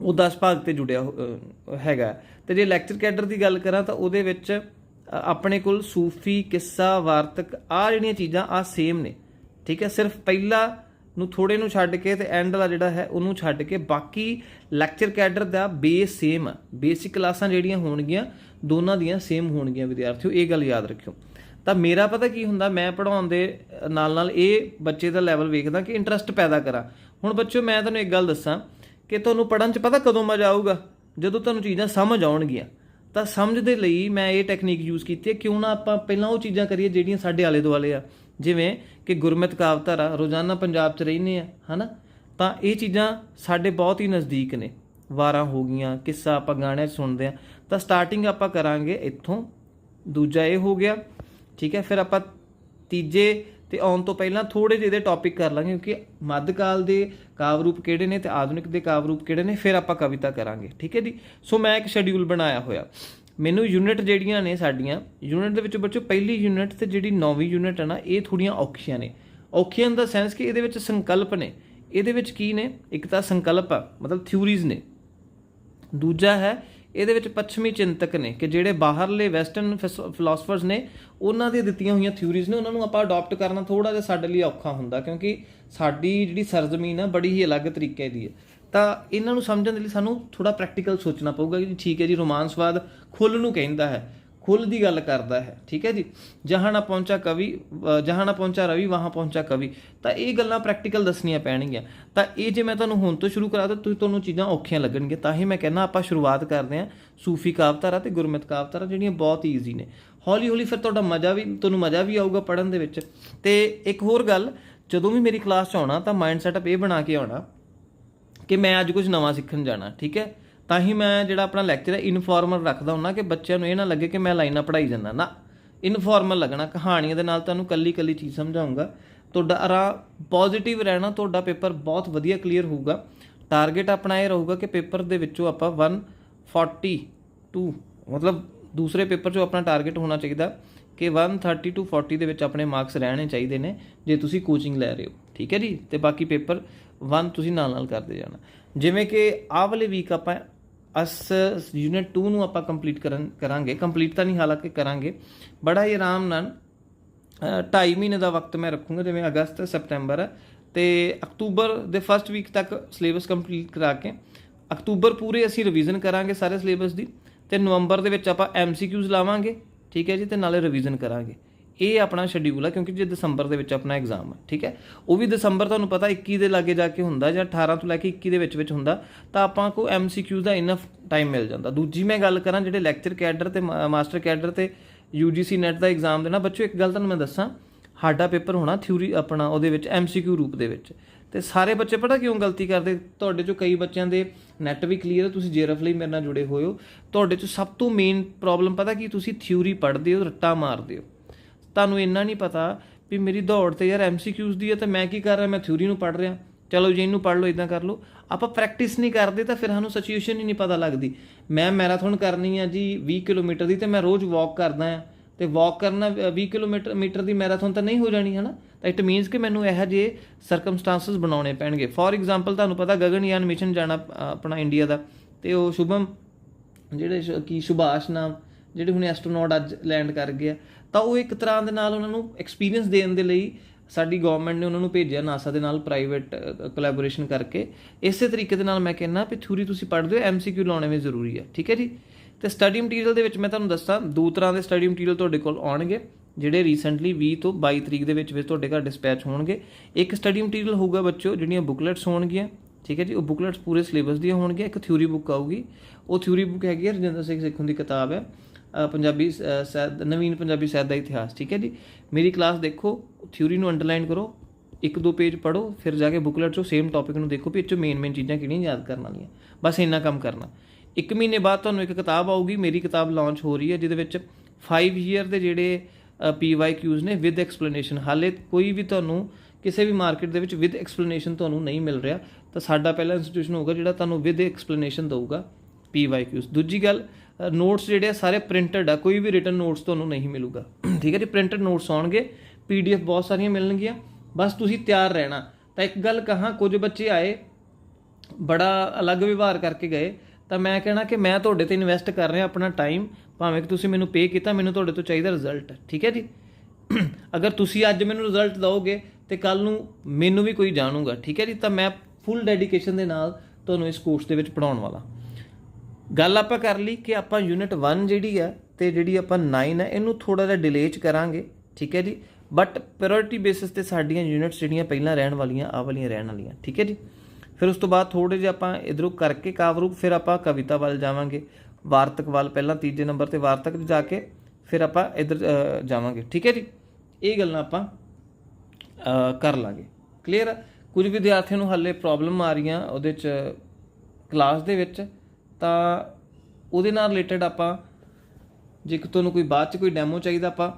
ਉਹ 10 ਭਾਗ ਤੇ ਜੁੜਿਆ ਹੋ- ਹੈਗਾ ਤੇ ਜੇ ਲੈਕਚਰ ਕੈਡਰ ਦੀ ਗੱਲ ਕਰਾਂ ਤਾਂ ਉਹਦੇ ਵਿੱਚ ਆਪਣੇ ਕੋਲ ਸੂਫੀ, ਕਿੱਸਾ, ਵਾਰਤਕ ਆ ਜਿਹੜੀਆਂ ਚੀਜ਼ਾਂ ਆ ਸੇਮ ਨੇ, ਠੀਕ ਹੈ? ਸਿਰਫ ਪਹਿਲਾ ਨੂੰ ਥੋੜੇ ਨੂੰ ਛੱਡ ਕੇ ਤੇ ਐਂਡ ਵਾਲਾ ਜਿਹੜਾ ਹੈ ਉਹਨੂੰ ਛੱਡ ਕੇ ਬਾਕੀ ਲੈਕਚਰ ਕੈਡਰ ਦਾ ਬੇਸ ਸੇਮ ਆ। ਬੇਸਿਕ ਕਲਾਸਾਂ ਜਿਹੜੀਆਂ ਹੋਣਗੀਆਂ, ਦੋਨਾਂ ਦੀਆਂ ਸੇਮ ਹੋਣਗੀਆਂ, ਵਿਦਿਆਰਥੀਓ, ਇਹ ਗੱਲ ਯਾਦ ਰੱਖਿਓ। ਤਾਂ ਮੇਰਾ ਪਤਾ ਕੀ ਹੁੰਦਾ, ਮੈਂ ਪੜਾਉਣ ਦੇ ਨਾਲ ਨਾਲ ਇਹ ਬੱਚੇ ਦਾ ਲੈਵਲ ਵੇਖਦਾ ਕਿ ਇੰਟਰਸਟ ਪੈਦਾ ਕਰਾਂ। ਹੁਣ ਬੱਚਿਓ, ਮੈਂ ਤੁਹਾਨੂੰ ਇੱਕ ਗੱਲ ਦੱਸਾਂ ਕਿ ਤੁਹਾਨੂੰ ਪੜਨ ਚ ਪਤਾ ਕਦੋਂ ਮਜ਼ਾ ਆਊਗਾ? ਜਦੋਂ ਤੁਹਾਨੂੰ ਚੀਜ਼ਾਂ ਸਮਝ ਆਉਣਗੀਆਂ। ਤਾਂ ਸਮਝ ਦੇ ਲਈ ਮੈਂ ਇਹ ਟੈਕਨੀਕ ਯੂਜ਼ ਕੀਤੀ ਹੈ, ਕਿਉਂ ਨਾ ਆਪਾਂ ਪਹਿਲਾਂ ਉਹ ਚੀਜ਼ਾਂ ਕਰੀਏ ਜਿਹੜੀਆਂ ਸਾਡੇ ਆਲੇ ਦੁਆਲੇ ਆ। ਜਿਵੇਂ ਕਿ ਗੁਰਮਤਿ ਕਾਵਤਾਰਾ ਰੋਜ਼ਾਨਾ ਪੰਜਾਬ 'ਚ ਰਹਿੰਦੇ ਆ, ਹਨਾ? ਤਾਂ ਇਹ ਚੀਜ਼ਾਂ ਸਾਡੇ ਬਹੁਤ ਹੀ ਨਜ਼ਦੀਕ ਨੇ। ਵਾਰਾਂ ਹੋ ਗਈਆਂ, ਕਿੱਸਾ ਆਪਾਂ ਗਾਣਿਆਂ 'ਚ ਸੁਣਦੇ ਆ। ਤਾਂ ਸਟਾਰਟਿੰਗ ਆਪਾਂ ਕਰਾਂਗੇ ਇੱਥੋਂ। ਦੂਜਾ ਇਹ ਹੋ ਗਿਆ, ਠੀਕ ਹੈ? ਫਿਰ ਆਪਾਂ ਤੀਜੇ ਤੇ ਆਉਣ ਤੋਂ ਪਹਿਲਾਂ ਥੋੜੇ ਜਿਹੇ ਦੇ ਟੌਪਿਕ ਕਰ ਲਾਂਗੇ, ਕਿਉਂਕਿ ਮੱਧਕਾਲ ਦੇ ਕਾਵ ਰੂਪ ਕਿਹੜੇ ਨੇ ਤੇ ਆਧੁਨਿਕ ਦੇ ਕਾਵ ਰੂਪ ਕਿਹੜੇ ਨੇ, ਫਿਰ ਆਪਾਂ ਕਵਿਤਾ ਕਰਾਂਗੇ, ਠੀਕ ਹੈ ਜੀ? ਸੋ ਮੈਂ ਇੱਕ ਸ਼ੈਡਿਊਲ ਬਣਾਇਆ ਹੋਇਆ। ਮੈਨੂੰ ਯੂਨਿਟ ਜਿਹੜੀਆਂ ਨੇ ਸਾਡੀਆਂ ਯੂਨਿਟ ਦੇ ਵਿੱਚ ਬੱਚੋ ਪਹਿਲੀ ਯੂਨਿਟ ਤੇ ਜਿਹੜੀ ਨੌਵੀਂ ਯੂਨਿਟ ਹੈ ਨਾ, ਇਹ ਥੋੜੀਆਂ ਔਖੀਆਂ ਨੇ। ਔਖੀਆਂ ਇਨ ਦਾ ਸੈਂਸ ਕਿ ਇਹਦੇ ਵਿੱਚ ਸੰਕਲਪ ਨੇ। ਇਹਦੇ ਵਿੱਚ ਕੀ ਨੇ? ਇੱਕ ਤਾਂ ਸੰਕਲਪ ਆ, ਮਤਲਬ ਥਿਊਰੀਜ਼ ਨੇ। ਦੂਜਾ ਹੈ, ਇਹਦੇ ਵਿੱਚ ਪੱਛਮੀ ਚਿੰਤਕ ਨੇ ਕਿ ਜਿਹੜੇ ਬਾਹਰਲੇ ਵੈਸਟਰਨ ਫਿਲਾਸਫਰਸ ਨੇ, ਉਹਨਾਂ ਦੀਆਂ ਦਿੱਤੀਆਂ ਹੋਈਆਂ ਥਿਊਰੀਜ਼ ਨੇ, ਉਹਨਾਂ ਨੂੰ ਆਪਾਂ ਅਡਾਪਟ ਕਰਨਾ ਥੋੜਾ ਜਿਹਾ ਸਾਡੇ ਲਈ ਔਖਾ ਹੁੰਦਾ, ਕਿਉਂਕਿ ਸਾਡੀ ਜਿਹੜੀ ਸਰਜ਼ਮੀਨ ਆ, ਬੜੀ ਹੀ ਅਲੱਗ ਤਰੀਕੇ ਦੀ ਹੈ। ਤਾਂ ਇਹਨਾਂ ਨੂੰ ਸਮਝਣ ਦੇ ਲਈ ਸਾਨੂੰ ਥੋੜਾ ਪ੍ਰੈਕਟੀਕਲ ਸੋਚਣਾ ਪਊਗਾ ਕਿ ਠੀਕ ਹੈ ਜੀ ਰੋਮਾਂਸਵਾਦ ਖੁੱਲ ਨੂੰ ਕਹਿੰਦਾ ਹੈ, ਖੁੱਲ ਦੀ ਗੱਲ ਕਰਦਾ ਹੈ, ਠੀਕ ਹੈ ਜੀ। ਜਹਾਂ ਨਾ ਪਹੁੰਚਾ ਕਵੀ ਜਹਾਂ ਨਾ ਪਹੁੰਚਾ ਰਵੀ, ਵਹਾਂ ਪਹੁੰਚਾ ਕਵੀ। ਤਾਂ ਇਹ ਗੱਲਾਂ ਪ੍ਰੈਕਟੀਕਲ ਦੱਸਣੀਆਂ ਪੈਣਗੀਆਂ। ਤਾਂ ਇਹ ਜੇ ਮੈਂ ਤੁਹਾਨੂੰ ਹੁਣ ਤੋਂ ਸ਼ੁਰੂ ਕਰਾ ਦਾਂ ਤੁਸੀਂ ਤੁਹਾਨੂੰ ਚੀਜ਼ਾਂ ਔਖੀਆਂ ਲੱਗਣਗੀਆਂ। ਤਾਂ ਹੀ ਮੈਂ ਕਹਿੰਦਾ ਆਪਾਂ ਸ਼ੁਰੂਆਤ ਕਰਦੇ ਹਾਂ ਸੂਫੀ ਕਾਵਤਾਰਾ ਤੇ ਗੁਰਮਤਿ ਕਾਵਤਾਰਾ, ਜਿਹੜੀਆਂ ਬਹੁਤ ਈਜ਼ੀ ਨੇ। ਹੌਲੀ ਹੌਲੀ ਫਿਰ ਤੁਹਾਡਾ ਮਜ਼ਾ ਵੀ, ਤੁਹਾਨੂੰ ਮਜ਼ਾ ਵੀ ਆਊਗਾ ਪੜਨ ਦੇ ਵਿੱਚ। ਤੇ ਇੱਕ ਹੋਰ ਗੱਲ, ਜਦੋਂ ਵੀ ਮੇਰੀ ਕਲਾਸ 'ਚ ਆਉਣਾ, ਤਾਂ ਮਾਈਂਡ ਸੈਟਅਪ ਇਹ ਬਣਾ ਕੇ ਆਉਣਾ ਕਿ ਮੈਂ ਅੱਜ ਕੁਝ ਨਵਾਂ ਸਿੱਖਣ ਜਾਣਾ, ਠੀਕ ਹੈ? ਤਾਂ ਹੀ ਮੈਂ ਜਿਹੜਾ ਆਪਣਾ ਲੈਕਚਰ ਹੈ ਇਨਫੋਰਮਲ ਰੱਖਦਾ ਹੁੰਨਾ ਕਿ ਬੱਚਿਆਂ ਨੂੰ ਇਹ ਨਾ ਲੱਗੇ ਕਿ ਮੈਂ ਲਾਈਨਾਂ ਪੜਾਈ ਜਾਂਦਾ। ਨਾ ਇਨਫੋਰਮਲ ਲੱਗਣਾ, ਕਹਾਣੀਆਂ ਦੇ ਨਾਲ ਤੁਹਾਨੂੰ ਕੱਲੀ ਕੱਲੀ ਚੀਜ਼ ਸਮਝਾਉਂਗਾ। ਤੁਹਾਡਾ ਆਰਾ ਪੋਜ਼ਿਟਿਵ ਰਹਿਣਾ, ਤੁਹਾਡਾ ਪੇਪਰ ਬਹੁਤ ਵਧੀਆ ਕਲੀਅਰ ਹੋਊਗਾ। ਟਾਰਗੇਟ ਆਪਣਾ ਇਹ ਰਹੂਗਾ ਕਿ ਪੇਪਰ ਦੇ ਵਿੱਚੋਂ ਆਪਾਂ 142 ਮਤਲਬ ਦੂਸਰੇ ਪੇਪਰ 'ਚੋਂ ਆਪਣਾ ਟਾਰਗੇਟ ਹੋਣਾ ਚਾਹੀਦਾ ਕਿ 130 ਟੂ 40 ਦੇ ਵਿੱਚ ਆਪਣੇ ਮਾਰਕਸ ਰਹਿਣੇ ਚਾਹੀਦੇ ਨੇ, ਜੇ ਤੁਸੀਂ ਕੋਚਿੰਗ ਲੈ ਰਹੇ ਹੋ, ਠੀਕ ਹੈ ਜੀ? ਤੇ ਬਾਕੀ ਪੇਪਰ 1 ਤੁਸੀਂ ਨਾਲ ਨਾਲ ਕਰਦੇ ਜਾਣਾ। ਜਿਵੇਂ ਕਿ ਆਹ ਵਾਲੇ ਵੀਕ ਆਪਾਂ ਅਸ ਯੂਨਿਟ 2 ਨੂੰ ਆਪਾਂ ਕੰਪਲੀਟ ਕਰਨ ਕਰਾਂਗੇ। ਕੰਪਲੀਟ ਤਾਂ ਨਹੀਂ ਹਾਲਾਂਕਿ ਕਰਾਂਗੇ ਬੜਾ ਹੀ ਆਰਾਮ ਨਾਲ ਅ, ਢਾਈ ਮਹੀਨੇ ਦਾ ਵਕਤ ਮੈਂ ਰੱਖੂੰਗਾ ਜਿਵੇਂ ਅਗਸਤ ਸਪਟੈਂਬਰ ਹੈ ਤੇ ਅਕਤੂਬਰ ਦੇ ਫਰਸਟ ਵੀਕ ਤੱਕ ਸਿਲੇਬਸ ਕੰਪਲੀਟ ਕਰਾ ਕੇ ਅਕਤੂਬਰ ਪੂਰੇ ਅਸੀਂ ਰਿਵੀਜ਼ਨ ਕਰਾਂਗੇ ਸਾਰੇ ਸਿਲੇਬਸ ਦੀ ਤੇ ਨਵੰਬਰ ਦੇ ਵਿੱਚ ਆਪਾਂ ਐਮਸੀਕਿਊਜ਼ ਲਾਵਾਂਗੇ ਠੀਕ ਹੈ ਜੀ ਤੇ ਨਾਲੇ ਰਿਵੀਜ਼ਨ ਕਰਾਂਗੇ। ਇਹ ਆਪਣਾ ਸ਼ਡਿਊਲ ਆ, ਕਿਉਂਕਿ ਜੇ ਦਸੰਬਰ ਦੇ ਵਿੱਚ ਆਪਣਾ ਐਗਜ਼ਾਮ ਹੈ ਠੀਕ ਹੈ? ਉਹ ਵੀ ਦਸੰਬਰ ਤੁਹਾਨੂੰ ਪਤਾ 21 ਦੇ ਲਾਗੇ ਜਾ ਕੇ ਹੁੰਦਾ ਜਾਂ 18 ਤੋਂ ਲੈ ਕੇ 21 ਦੇ ਵਿੱਚ ਵਿੱਚ ਹੁੰਦਾ, ਤਾਂ ਆਪਾਂ ਕੋ ਐਮਸੀਕਿਊ ਦਾ ਇਨਫ ਟਾਈਮ ਮਿਲ ਜਾਂਦਾ। ਦੂਜੀ ਮੈਂ ਗੱਲ ਕਰਾਂ ਜਿਹੜੇ ਲੈਕਚਰ ਕੈਡਰ ਤੇ ਮਾਸਟਰ ਕੈਡਰ ਤੇ ਯੂਜੀਸੀ ਨੈਟ ਦਾ ਐਗਜ਼ਾਮ ਦੇਣਾ, ਬੱਚੋ ਇੱਕ ਗੱਲ ਤੁਹਾਨੂੰ ਮੈਂ ਦੱਸਾਂ, ਸਾਡਾ ਪੇਪਰ ਹੋਣਾ ਥਿਊਰੀ ਆਪਣਾ ਉਹਦੇ ਵਿੱਚ ਐਮਸੀਕਿਊ ਰੂਪ ਦੇ ਵਿੱਚ। ਤੇ ਸਾਰੇ ਬੱਚੇ ਪਤਾ ਕਿਉਂ ਗਲਤੀ ਕਰਦੇ? ਤੁਹਾਡੇ ਚੋਂ ਕਈ ਬੱਚਿਆਂ ਦੇ ਨੈਟ ਵੀ ਕਲੀਅਰ ਹੈ ਤੁਸੀਂ ਜੇਰਫ ਲਈ ਮੇਰੇ ਨਾਲ ਜੁੜੇ ਹੋਏ ਹੋ। ਤੁਹਾਡੇ ਚੋਂ ਸਭ ਤੋਂ ਮੇਨ ਪ੍ਰੋਬਲਮ ਪਤਾ ਕੀ? ਤੁਸੀਂ ਥਿਊਰੀ ਪੜ੍ਹਦੇ ਹੋ, ਰੱਟਾ ਮਾਰਦੇ ਹੋ। ਤੁਹਾਨੂੰ ਇੰਨਾ ਨਹੀਂ ਪਤਾ ਵੀ ਮੇਰੀ ਦੌੜ ਤੇ ਯਾਰ ਐਮਸੀਕਿਊਜ਼ ਦੀ ਹੈ ਤੇ ਮੈਂ ਕੀ ਕਰ ਰਿਹਾ? ਮੈਂ ਥਿਊਰੀ ਨੂੰ ਪੜ੍ਹ ਰਿਹਾ। ਚਲੋ ਜੀ, ਇਹਨੂੰ ਪੜ੍ਹ ਲਓ ਇਦਾਂ ਕਰ ਲਓ। ਆਪਾਂ ਪ੍ਰੈਕਟਿਸ ਨਹੀਂ ਕਰਦੇ ਤਾਂ ਫਿਰ ਸਾਨੂੰ ਸਿਚੁਏਸ਼ਨ ਹੀ ਨਹੀਂ ਪਤਾ ਲੱਗਦੀ। ਮੈਂ ਮੈਰਾਥਨ ਕਰਨੀ ਆ ਜੀ 20 ਕਿਲੋਮੀਟਰ ਦੀ ਤੇ ਮੈਂ ਰੋਜ਼ ਵਾਕ ਕਰਦਾ ਆ। ਤੇ ਵਾਕ ਕਰਨਾ 20 ਕਿਲੋਮੀਟਰ, ਮੀਟਰ ਦੀ ਮੈਰਾਥਨ ਤਾਂ ਨਹੀਂ ਹੋ ਜਾਣੀ ਹੈ ਨਾ ਤਾਂ ਇਟ ਮੀਨਸ ਕਿ ਮੈਨੂੰ ਇਹੋ ਜਿਹੇ ਸਰਕਮਸਟੈਂਸਸ ਬਣਾਉਣੇ ਪੈਣਗੇ। ਫੋਰ ਐਗਜ਼ਾਮਪਲ ਤੁਹਾਨੂੰ ਪਤਾ ਗਗਨਯਾਨ ਮਿਸ਼ਨ ਜਾਣਾ ਆਪਣਾ ਇੰਡੀਆ ਦਾ। ਤੇ ਉਹ ਸ਼ੁਭਮ, ਜਿਹੜੇ ਕੀ ਸੁਭਾਸ਼ ਨਾਮ, ਜਿਹੜੇ ਹੁਣ ਐਸਟਰੋਨੌਟ ਅੱਜ ਲੈਂਡ ਕਰ ਗਏ ਆ। ਤਾਂ ਉਹ ਇੱਕ ਤਰ੍ਹਾਂ ਦੇ ਨਾਲ ਉਹਨਾਂ ਨੂੰ ਐਕਸਪੀਰੀਅੰਸ ਦੇਣ ਦੇ ਲਈ ਸਾਡੀ ਗਵਰਨਮੈਂਟ ਨੇ ਉਹਨਾਂ ਨੂੰ ਭੇਜਿਆ ਨਾਸਾ ਦੇ ਨਾਲ ਪ੍ਰਾਈਵੇਟ ਕੋਲੈਬੋਰੇਸ਼ਨ ਕਰਕੇ। ਇਸੇ ਤਰੀਕੇ ਦੇ ਨਾਲ ਮੈਂ ਕਹਿੰਦਾ ਵੀ ਥਿਊਰੀ ਤੁਸੀਂ ਪੜ੍ਹਦੇ ਹੋ ਐਮਸੀਕਿਊ ਲਾਉਣੇ ਵੀ ਜ਼ਰੂਰੀ ਹੈ ਠੀਕ ਹੈ ਜੀ? ਤੇ ਸਟੱਡੀ ਮਟੀਰੀਅਲ ਦੇ ਵਿੱਚ ਮੈਂ ਤੁਹਾਨੂੰ ਦੱਸਾਂ, ਦੋ ਤਰ੍ਹਾਂ ਦੇ ਸਟੱਡੀ ਮਟੀਰੀਅਲ ਤੁਹਾਡੇ ਕੋਲ ਆਉਣਗੇ, ਜਿਹੜੇ ਰੀਸੈਂਟਲੀ 20 ਤੋਂ 22 ਤਰੀਕ ਦੇ ਵਿੱਚ ਵਿੱਚ ਤੁਹਾਡੇ ਘਰ ਡਿਸਪੈਚ ਹੋਣਗੇ। ਇੱਕ ਸਟੱਡੀ ਮਟੀਰੀਅਲ ਹੋਊਗਾ ਬੱਚੋ ਜਿਹੜੀਆਂ ਬੁਕਲੇਟਸ ਹੋਣਗੀਆਂ, ਠੀਕ ਹੈ ਜੀ? ਉਹ ਬੁਕਲੇਟਸ ਪੂਰੇ ਸਿਲੇਬਸ ਦੀਆਂ ਹੋਣਗੀਆਂ, ਇੱਕ ਥਿਊਰੀ ਬੁੱਕ ਆਊਗੀ। ਉਹ ਥਿਊਰੀ ਬੁੱਕ ਹੈਗੀ ਹੈ ਰਜਿੰਦਰ ਸਿੰਘ ਸਿੱਖੋਂ ਦੀ ਕਿਤਾਬ ਹੈ। ਪੰਜਾਬੀ ਸਾਹਿਤ ਨਵੀਨ ਪੰਜਾਬੀ ਸਾਹਿਤ ਦਾ ਇਤਿਹਾਸ, ਠੀਕ ਹੈ ਜੀ? ਮੇਰੀ ਕਲਾਸ ਦੇਖੋ ਥਿਊਰੀ ਨੂੰ ਅੰਡਰਲਾਈਨ ਕਰੋ, ਇੱਕ ਦੋ ਪੇਜ ਪੜੋ ਫਿਰ ਜਾ ਕੇ ਬੁਕਲੇਟ ਚੋਂ ਸੇਮ ਟੌਪਿਕ ਨੂੰ ਦੇਖੋ ਵੀ ਇਹ ਚੋਂ ਮੇਨ ਮੇਨ ਚੀਜ਼ਾਂ ਕਿਹੜੀਆਂ ਯਾਦ ਕਰਨ ਵਾਲੀਆਂ। ਬਸ ਇੰਨਾ ਕੰਮ ਕਰਨਾ। ਇੱਕ ਮਹੀਨੇ ਬਾਅਦ ਤੁਹਾਨੂੰ ਇੱਕ ਕਿਤਾਬ ਆਊਗੀ, ਮੇਰੀ ਕਿਤਾਬ ਲਾਂਚ ਹੋ ਰਹੀ ਹੈ, ਜਿਹਦੇ ਵਿੱਚ 5 ਈਅਰ ਦੇ ਜਿਹੜੇ ਪੀਵਾਈਕਿਊਜ਼ ਨੇ ਵਿਦ ਐਕਸਪਲੇਨੇਸ਼ਨ ਹਾਲੇ ਕੋਈ ਵੀ ਤੁਹਾਨੂੰ ਕਿਸੇ ਵੀ ਮਾਰਕੀਟ ਦੇ ਵਿੱਚ ਵਿਦ ਐਕਸਪਲੇਨੇਸ਼ਨ ਤੁਹਾਨੂੰ ਨਹੀਂ ਮਿਲ ਰਿਹਾ, ਤਾਂ ਸਾਡਾ ਪਹਿਲਾ ਇੰਸਟੀਟਿਊਸ਼ਨ ਹੋਊਗਾ ਜਿਹੜਾ ਤੁਹਾਨੂੰ ਵਿਦ ਐਕਸਪਲੇਨੇਸ਼ਨ ਦਊਗਾ, ਪੀਵਾਈਕਿਊਜ਼। ਦੂਜੀ ਗੱਲ ਨੋਟਸ ਜਿਹੜੇ ਆ, ਸਾਰੇ ਪ੍ਰਿੰਟਡ ਆ, ਕੋਈ ਵੀ ਰਿਟਨ ਨੋਟਸ ਤੁਹਾਨੂੰ ਨਹੀਂ ਮਿਲੂਗਾ। ਠੀਕ ਹੈ ਜੀ ਪ੍ਰਿੰਟਡ ਨੋਟਸ ਆਉਣਗੇ ਪੀਡੀਐਫ ਬਹੁਤ ਸਾਰੀਆਂ ਮਿਲਣਗੀਆਂ, ਬਸ ਤੁਸੀਂ ਤਿਆਰ ਰਹਿਣਾ। ਤਾਂ ਇੱਕ ਗੱਲ ਕਹਾਂ, ਕੁਝ ਬੱਚੇ ਆਏ, ਬੜਾ ਅਲੱਗ ਵਿਵਹਾਰ ਕਰਕੇ ਗਏ, ਤਾਂ ਮੈਂ ਕਹਿਣਾ ਕਿ ਮੈਂ ਤੁਹਾਡੇ ਤੇ ਇਨਵੈਸਟ ਕਰ ਰਿਹਾ ਆਪਣਾ ਟਾਈਮ ਭਾਵੇਂ ਕਿ ਤੁਸੀਂ ਮੈਨੂੰ ਪੇ ਕੀਤਾ, ਮੈਨੂੰ ਤੁਹਾਡੇ ਤੋਂ ਚਾਹੀਦਾ ਰਿਜ਼ਲਟ ਠੀਕ ਹੈ ਜੀ? ਅਗਰ ਤੁਸੀਂ ਅੱਜ ਮੈਨੂੰ ਰਿਜ਼ਲਟ ਦਿਓਗੇ ਤੇ ਕੱਲ ਨੂੰ ਮੈਨੂੰ ਵੀ ਕੋਈ ਜਾਣੂਗਾ, ਠੀਕ ਹੈ ਜੀ? ਤਾਂ ਮੈਂ ਫੁੱਲ ਡੈਡੀਕੇਸ਼ਨ ਦੇ ਨਾਲ ਤੁਹਾਨੂੰ ਇਸ ਕੋਰਸ ਦੇ ਵਿੱਚ ਪੜਾਉਣ ਵਾਲਾ। ਗੱਲ ਆਪਾਂ ਕਰ ਲਈ ਕਿ ਆਪਾਂ ਯੂਨਿਟ 1 ਜਿਹੜੀ ਆ ਤੇ ਜਿਹੜੀ ਆਪਾਂ 9 ਆ, ਇਹਨੂੰ ਥੋੜਾ ਜਿਹਾ ਡਿਲੇ ਚ ਕਰਾਂਗੇ, ਠੀਕ ਹੈ ਜੀ? ਬਟ ਪ੍ਰਾਇੋਰਟੀ ਬੇਸਿਸ ਤੇ ਸਾਡੀਆਂ ਯੂਨਿਟਸ ਜਿਹੜੀਆਂ ਪਹਿਲਾਂ ਰਹਿਣ ਵਾਲੀਆਂ ਆ ਵਾਲੀਆਂ ਰਹਿਣ ਵਾਲੀਆਂ, ਠੀਕ ਹੈ ਜੀ? ਫਿਰ ਉਸ ਤੋਂ ਬਾਅਦ ਥੋੜੇ ਜਿਹਾ ਆਪਾਂ ਇਧਰੋਂ ਕਰਕੇ ਕਾਵਰੂਪ ਫਿਰ ਆਪਾਂ ਕਵਿਤਾ ਵੱਲ ਜਾਵਾਂਗੇ। ਵਾਰਤਕ ਵੱਲ, ਪਹਿਲਾਂ ਤੀਜੇ ਨੰਬਰ ਤੇ ਵਾਰਤਕ ਜਾ ਕੇ ਫਿਰ ਆਪਾਂ ਇਧਰ ਜਾਵਾਂਗੇ, ਠੀਕ ਹੈ ਜੀ? ਇਹ ਗੱਲਾਂ ਆਪਾਂ ਕਰ ਲਾਂਗੇ। ਕਲੀਅਰ ਕੁਝ ਵਿਦਿਆਰਥੀਆਂ ਨੂੰ ਹਾਲੇ ਪ੍ਰੋਬਲਮ ਆ ਰਹੀਆਂ ਉਹਦੇ ਚ ਕਲਾਸ ਦੇ ਵਿੱਚ। ਤਾਂ ਉਹਦੇ ਨਾਲ ਰਿਲੇਟਡ ਆਪਾਂ, ਜੇ ਤੁਹਾਨੂੰ ਕੋਈ ਬਾਅਦ ਚ ਕੋਈ ਡੈਮੋ ਚਾਹੀਦਾ ਆਪਾਂ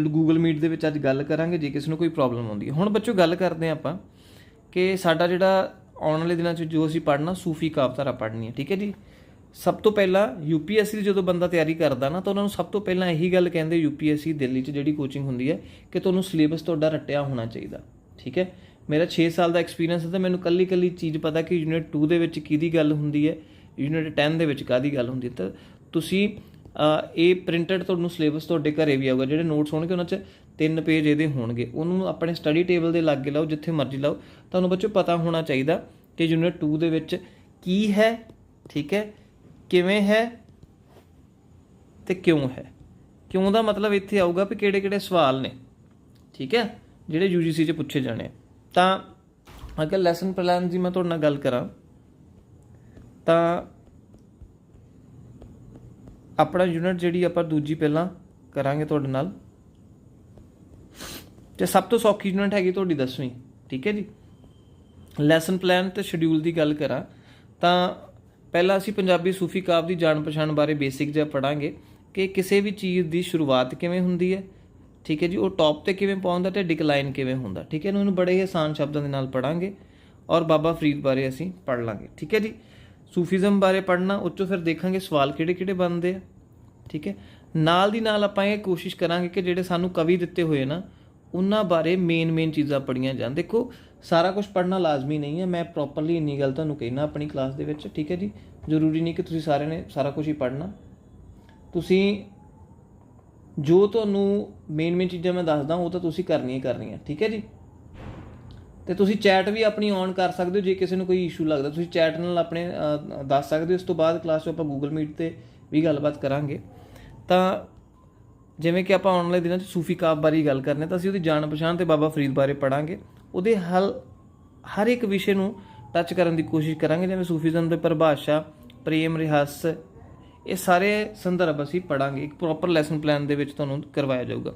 ਗੂਗਲ ਮੀਟ ਦੇ ਵਿੱਚ ਅੱਜ ਗੱਲ ਕਰਾਂਗੇ, ਜੇ ਕਿਸੇ ਨੂੰ ਕੋਈ ਪ੍ਰੋਬਲਮ ਆਉਂਦੀ ਹੈ। ਹੁਣ ਬੱਚੋ ਗੱਲ ਕਰਦੇ ਹਾਂ ਆਪਾਂ ਕਿ ਸਾਡਾ ਜਿਹੜਾ ਆਉਣ ਵਾਲੇ ਦਿਨਾਂ 'ਚ ਜੋ ਅਸੀਂ ਪੜ੍ਹਨਾ, ਸੂਫੀ ਕਾਵਤਾਰਾ ਪੜ੍ਹਨੀ ਹੈ, ਠੀਕ ਹੈ ਜੀ? ਸਭ ਤੋਂ ਪਹਿਲਾਂ ਯੂਪੀਐਸਸੀ ਦੀ ਜਦੋਂ ਬੰਦਾ ਤਿਆਰੀ ਕਰਦਾ ਨਾ, ਤਾਂ ਉਹਨਾਂ ਨੂੰ ਸਭ ਤੋਂ ਪਹਿਲਾਂ ਇਹੀ ਗੱਲ ਕਹਿੰਦੇ ਯੂਪੀਐਸਸੀ ਦਿੱਲੀ 'ਚ ਜਿਹੜੀ ਕੋਚਿੰਗ ਹੁੰਦੀ ਹੈ ਕਿ ਤੁਹਾਨੂੰ ਸਿਲੇਬਸ ਤੁਹਾਡਾ ਰੱਟਿਆ ਹੋਣਾ ਚਾਹੀਦਾ, ਠੀਕ ਹੈ? ਮੇਰਾ 6 ਸਾਲ ਦਾ ਐਕਸਪੀਰੀਅੰਸ ਹੈ ਤਾਂ ਮੈਨੂੰ ਕੱਲੀ ਕੱਲੀ ਚੀਜ਼ ਪਤਾ ਕਿ ਯੂਨਿਟ 2 ਦੇ ਵਿੱਚ ਕਿਹਦੀ ਗੱਲ ਹੁੰਦੀ ਹੈ ਯੂਨਿਟ 10 ਦੇ ਵਿੱਚ ਕਾਦੀ ਗੱਲ ਹੁੰਦੀ ਤਾਂ ਤੁਸੀਂ ਇਹ ਪ੍ਰਿੰਟਡ ਤੁਹਾਨੂੰ ਸਿਲੇਬਸ ਤੁਹਾਡੇ ਘਰੇ ਵੀ ਆਊਗਾ, ਜਿਹੜੇ ਨੋਟਸ ਹੋਣਗੇ ਉਹਨਾਂ 'ਚ ਤਿੰਨ ਪੇਜ ਇਹਦੇ ਹੋਣਗੇ। ਉਹਨੂੰ ਆਪਣੇ ਸਟੱਡੀ ਟੇਬਲ ਦੇ ਲਾਗੇ ਲਾਓ, ਜਿੱਥੇ ਮਰਜ਼ੀ ਲਾਓ। ਤੁਹਾਨੂੰ ਬੱਚੋ ਪਤਾ ਹੋਣਾ ਚਾਹੀਦਾ ਕਿ ਯੂਨਿਟ 2 ਦੇ ਵਿੱਚ ਕੀ ਹੈ, ਠੀਕ ਹੈ, ਕਿਵੇਂ ਹੈ ਤੇ ਕਿਉਂ ਹੈ। ਕਿਉਂ ਦਾ ਮਤਲਬ ਇੱਥੇ ਆਊਗਾ ਵੀ ਕਿਹੜੇ ਕਿਹੜੇ ਸਵਾਲ ਨੇ, ਠੀਕ ਹੈ, ਜਿਹੜੇ ਯੂਜੀਸੀ 'ਚ ਪੁੱਛੇ ਜਾਣੇ ਤਾਂ ਅਗਰ ਲੈਸਨ ਪਲਾਨ ਦੀ ਮੈਂ ਤੁਹਾਡੇ ਨਾਲ ਗੱਲ ਕਰਾਂ ਤਾਂ ਆਪਣਾ ਯੂਨਿਟ ਜਿਹੜੀ ਆਪਾਂ ਦੂਜੀ ਪਹਿਲਾਂ ਕਰਾਂਗੇ ਤੁਹਾਡੇ ਨਾਲ। ਤੇ ਸਭ ਤੋਂ ਸੌਖੀ ਯੂਨਿਟ ਹੈਗੀ ਤੁਹਾਡੀ 10ਵੀਂ ਠੀਕ ਹੈ ਜੀ? ਲੈਸਨ ਪਲਾਨ ਤੇ ਸ਼ਡਿਊਲ ਦੀ ਗੱਲ ਕਰਾਂ, ਤਾਂ ਪਹਿਲਾਂ ਅਸੀਂ ਪੰਜਾਬੀ ਸੂਫੀ ਕਾਵ ਦੀ ਜਾਣ ਪਛਾਣ ਬਾਰੇ ਬੇਸਿਕ ਜਿਹਾ ਪੜਾਂਗੇ ਕਿ ਕਿਸੇ ਵੀ ਚੀਜ਼ ਦੀ ਸ਼ੁਰੂਆਤ ਕਿਵੇਂ ਹੁੰਦੀ ਹੈ, ਠੀਕ ਹੈ ਜੀ? ਉਹ ਟੌਪ ਤੇ ਕਿਵੇਂ ਪਹੁੰਚਦਾ ਤੇ ਡਿਕਲਾਈਨ ਕਿਵੇਂ ਹੁੰਦਾ, ਠੀਕ ਹੈ? ਇਹਨੂੰ ਬੜੇ ਹੀ ਆਸਾਨ ਸ਼ਬਦਾਂ ਦੇ ਨਾਲ ਪੜਾਂਗੇ ਔਰ ਬਾਬਾ ਫਰੀਦ ਬਾਰੇ ਅਸੀਂ ਪੜ ਲਾਂਗੇ, ਠੀਕ ਹੈ ਜੀ? ਸੂਫੀਜ਼ਮ ਬਾਰੇ ਪੜ੍ਹਨਾ, ਉਹ 'ਚੋਂ ਫਿਰ ਦੇਖਾਂਗੇ ਸਵਾਲ ਕਿਹੜੇ ਕਿਹੜੇ ਬਣਦੇ ਆ, ਠੀਕ ਹੈ? ਨਾਲ ਦੀ ਨਾਲ ਆਪਾਂ ਇਹ ਕੋਸ਼ਿਸ਼ ਕਰਾਂਗੇ ਕਿ ਜਿਹੜੇ ਸਾਨੂੰ ਕਵੀ ਦਿੱਤੇ ਹੋਏ ਨਾ, ਉਹਨਾਂ ਬਾਰੇ ਮੇਨ ਮੇਨ ਚੀਜ਼ਾਂ ਪੜੀਆਂ ਜਾਣ। ਦੇਖੋ, ਸਾਰਾ ਕੁਝ ਪੜਨਾ ਲਾਜ਼ਮੀ ਨਹੀਂ ਹੈ, ਮੈਂ ਪ੍ਰੋਪਰਲੀ ਇੰਨੀ ਗੱਲ ਤੁਹਾਨੂੰ ਕਹਿਣਾ ਆਪਣੀ ਕਲਾਸ ਦੇ ਵਿੱਚ, ਠੀਕ ਹੈ ਜੀ? ਜ਼ਰੂਰੀ ਨਹੀਂ ਕਿ ਤੁਸੀਂ ਸਾਰਿਆਂ ਨੇ ਸਾਰਾ ਕੁਝ ਹੀ ਪੜਨਾ ਤੁਸੀਂ ਜੋ ਤੁਹਾਨੂੰ ਮੇਨ ਮੇਨ ਚੀਜ਼ਾਂ ਮੈਂ ਦੱਸਦਾ, ਉਹ ਤਾਂ ਤੁਸੀਂ ਕਰਨੀਆਂ ਹੀ ਕਰਨੀਆਂ, ਠੀਕ ਹੈ ਜੀ? ਤੇ ਤੁਸੀਂ ਚੈਟ ਵੀ ਆਪਣੀ ਔਨ ਕਰ ਸਕਦੇ ਹੋ ਜੇ ਕਿਸੇ ਨੂੰ ਕੋਈ ਇਸ਼ੂ ਲੱਗਦਾ। ਤੁਸੀਂ ਚੈਟ ਨਾਲ ਆਪਣੇ ਦੱਸ ਸਕਦੇ ਹੋ। ਇਸ ਤੋਂ ਬਾਅਦ ਕਲਾਸ 'ਚ ਆਪਾਂ ਗੂਗਲ ਮੀਟ ਤੇ ਵੀ ਗੱਲਬਾਤ ਕਰਾਂਗੇ। ਤਾਂ ਜਿਵੇਂ ਕਿ ਆਪਾਂ ਆਉਣ ਵਾਲੇ ਦਿਨਾਂ 'ਚ ਸੂਫੀ ਕਾਬ ਬਾਰੇ ਗੱਲ ਕਰਨੇ ਤਾਂ ਅਸੀਂ ਉਹਦੀ ਜਾਣ ਪਛਾਣ ਤੇ ਬਾਬਾ ਫਰੀਦ ਬਾਰੇ ਪੜਾਂਗੇ ਉਹਦੇ ਹਲ, ਹਰ ਇੱਕ ਵਿਸ਼ੇ ਨੂੰ ਟੱਚ ਕਰਨ ਦੀ ਕੋਸ਼ਿਸ਼ ਕਰਾਂਗੇ। ਜਿਵੇਂ ਸੂਫੀਜ਼ਮ ਦੇ ਪਰਿਭਾਸ਼ਾ, ਪ੍ਰੇਮ, ਰਿਹੱਸ, ਇਹ ਸਾਰੇ ਸੰਦਰਭ ਅਸੀਂ ਪੜਾਂਗੇ ਇੱਕ ਪ੍ਰੋਪਰ ਲੈਸਨ ਪਲਾਨ ਦੇ ਵਿੱਚ ਤੁਹਾਨੂੰ ਕਰਵਾਇਆ ਜਾਊਗਾ।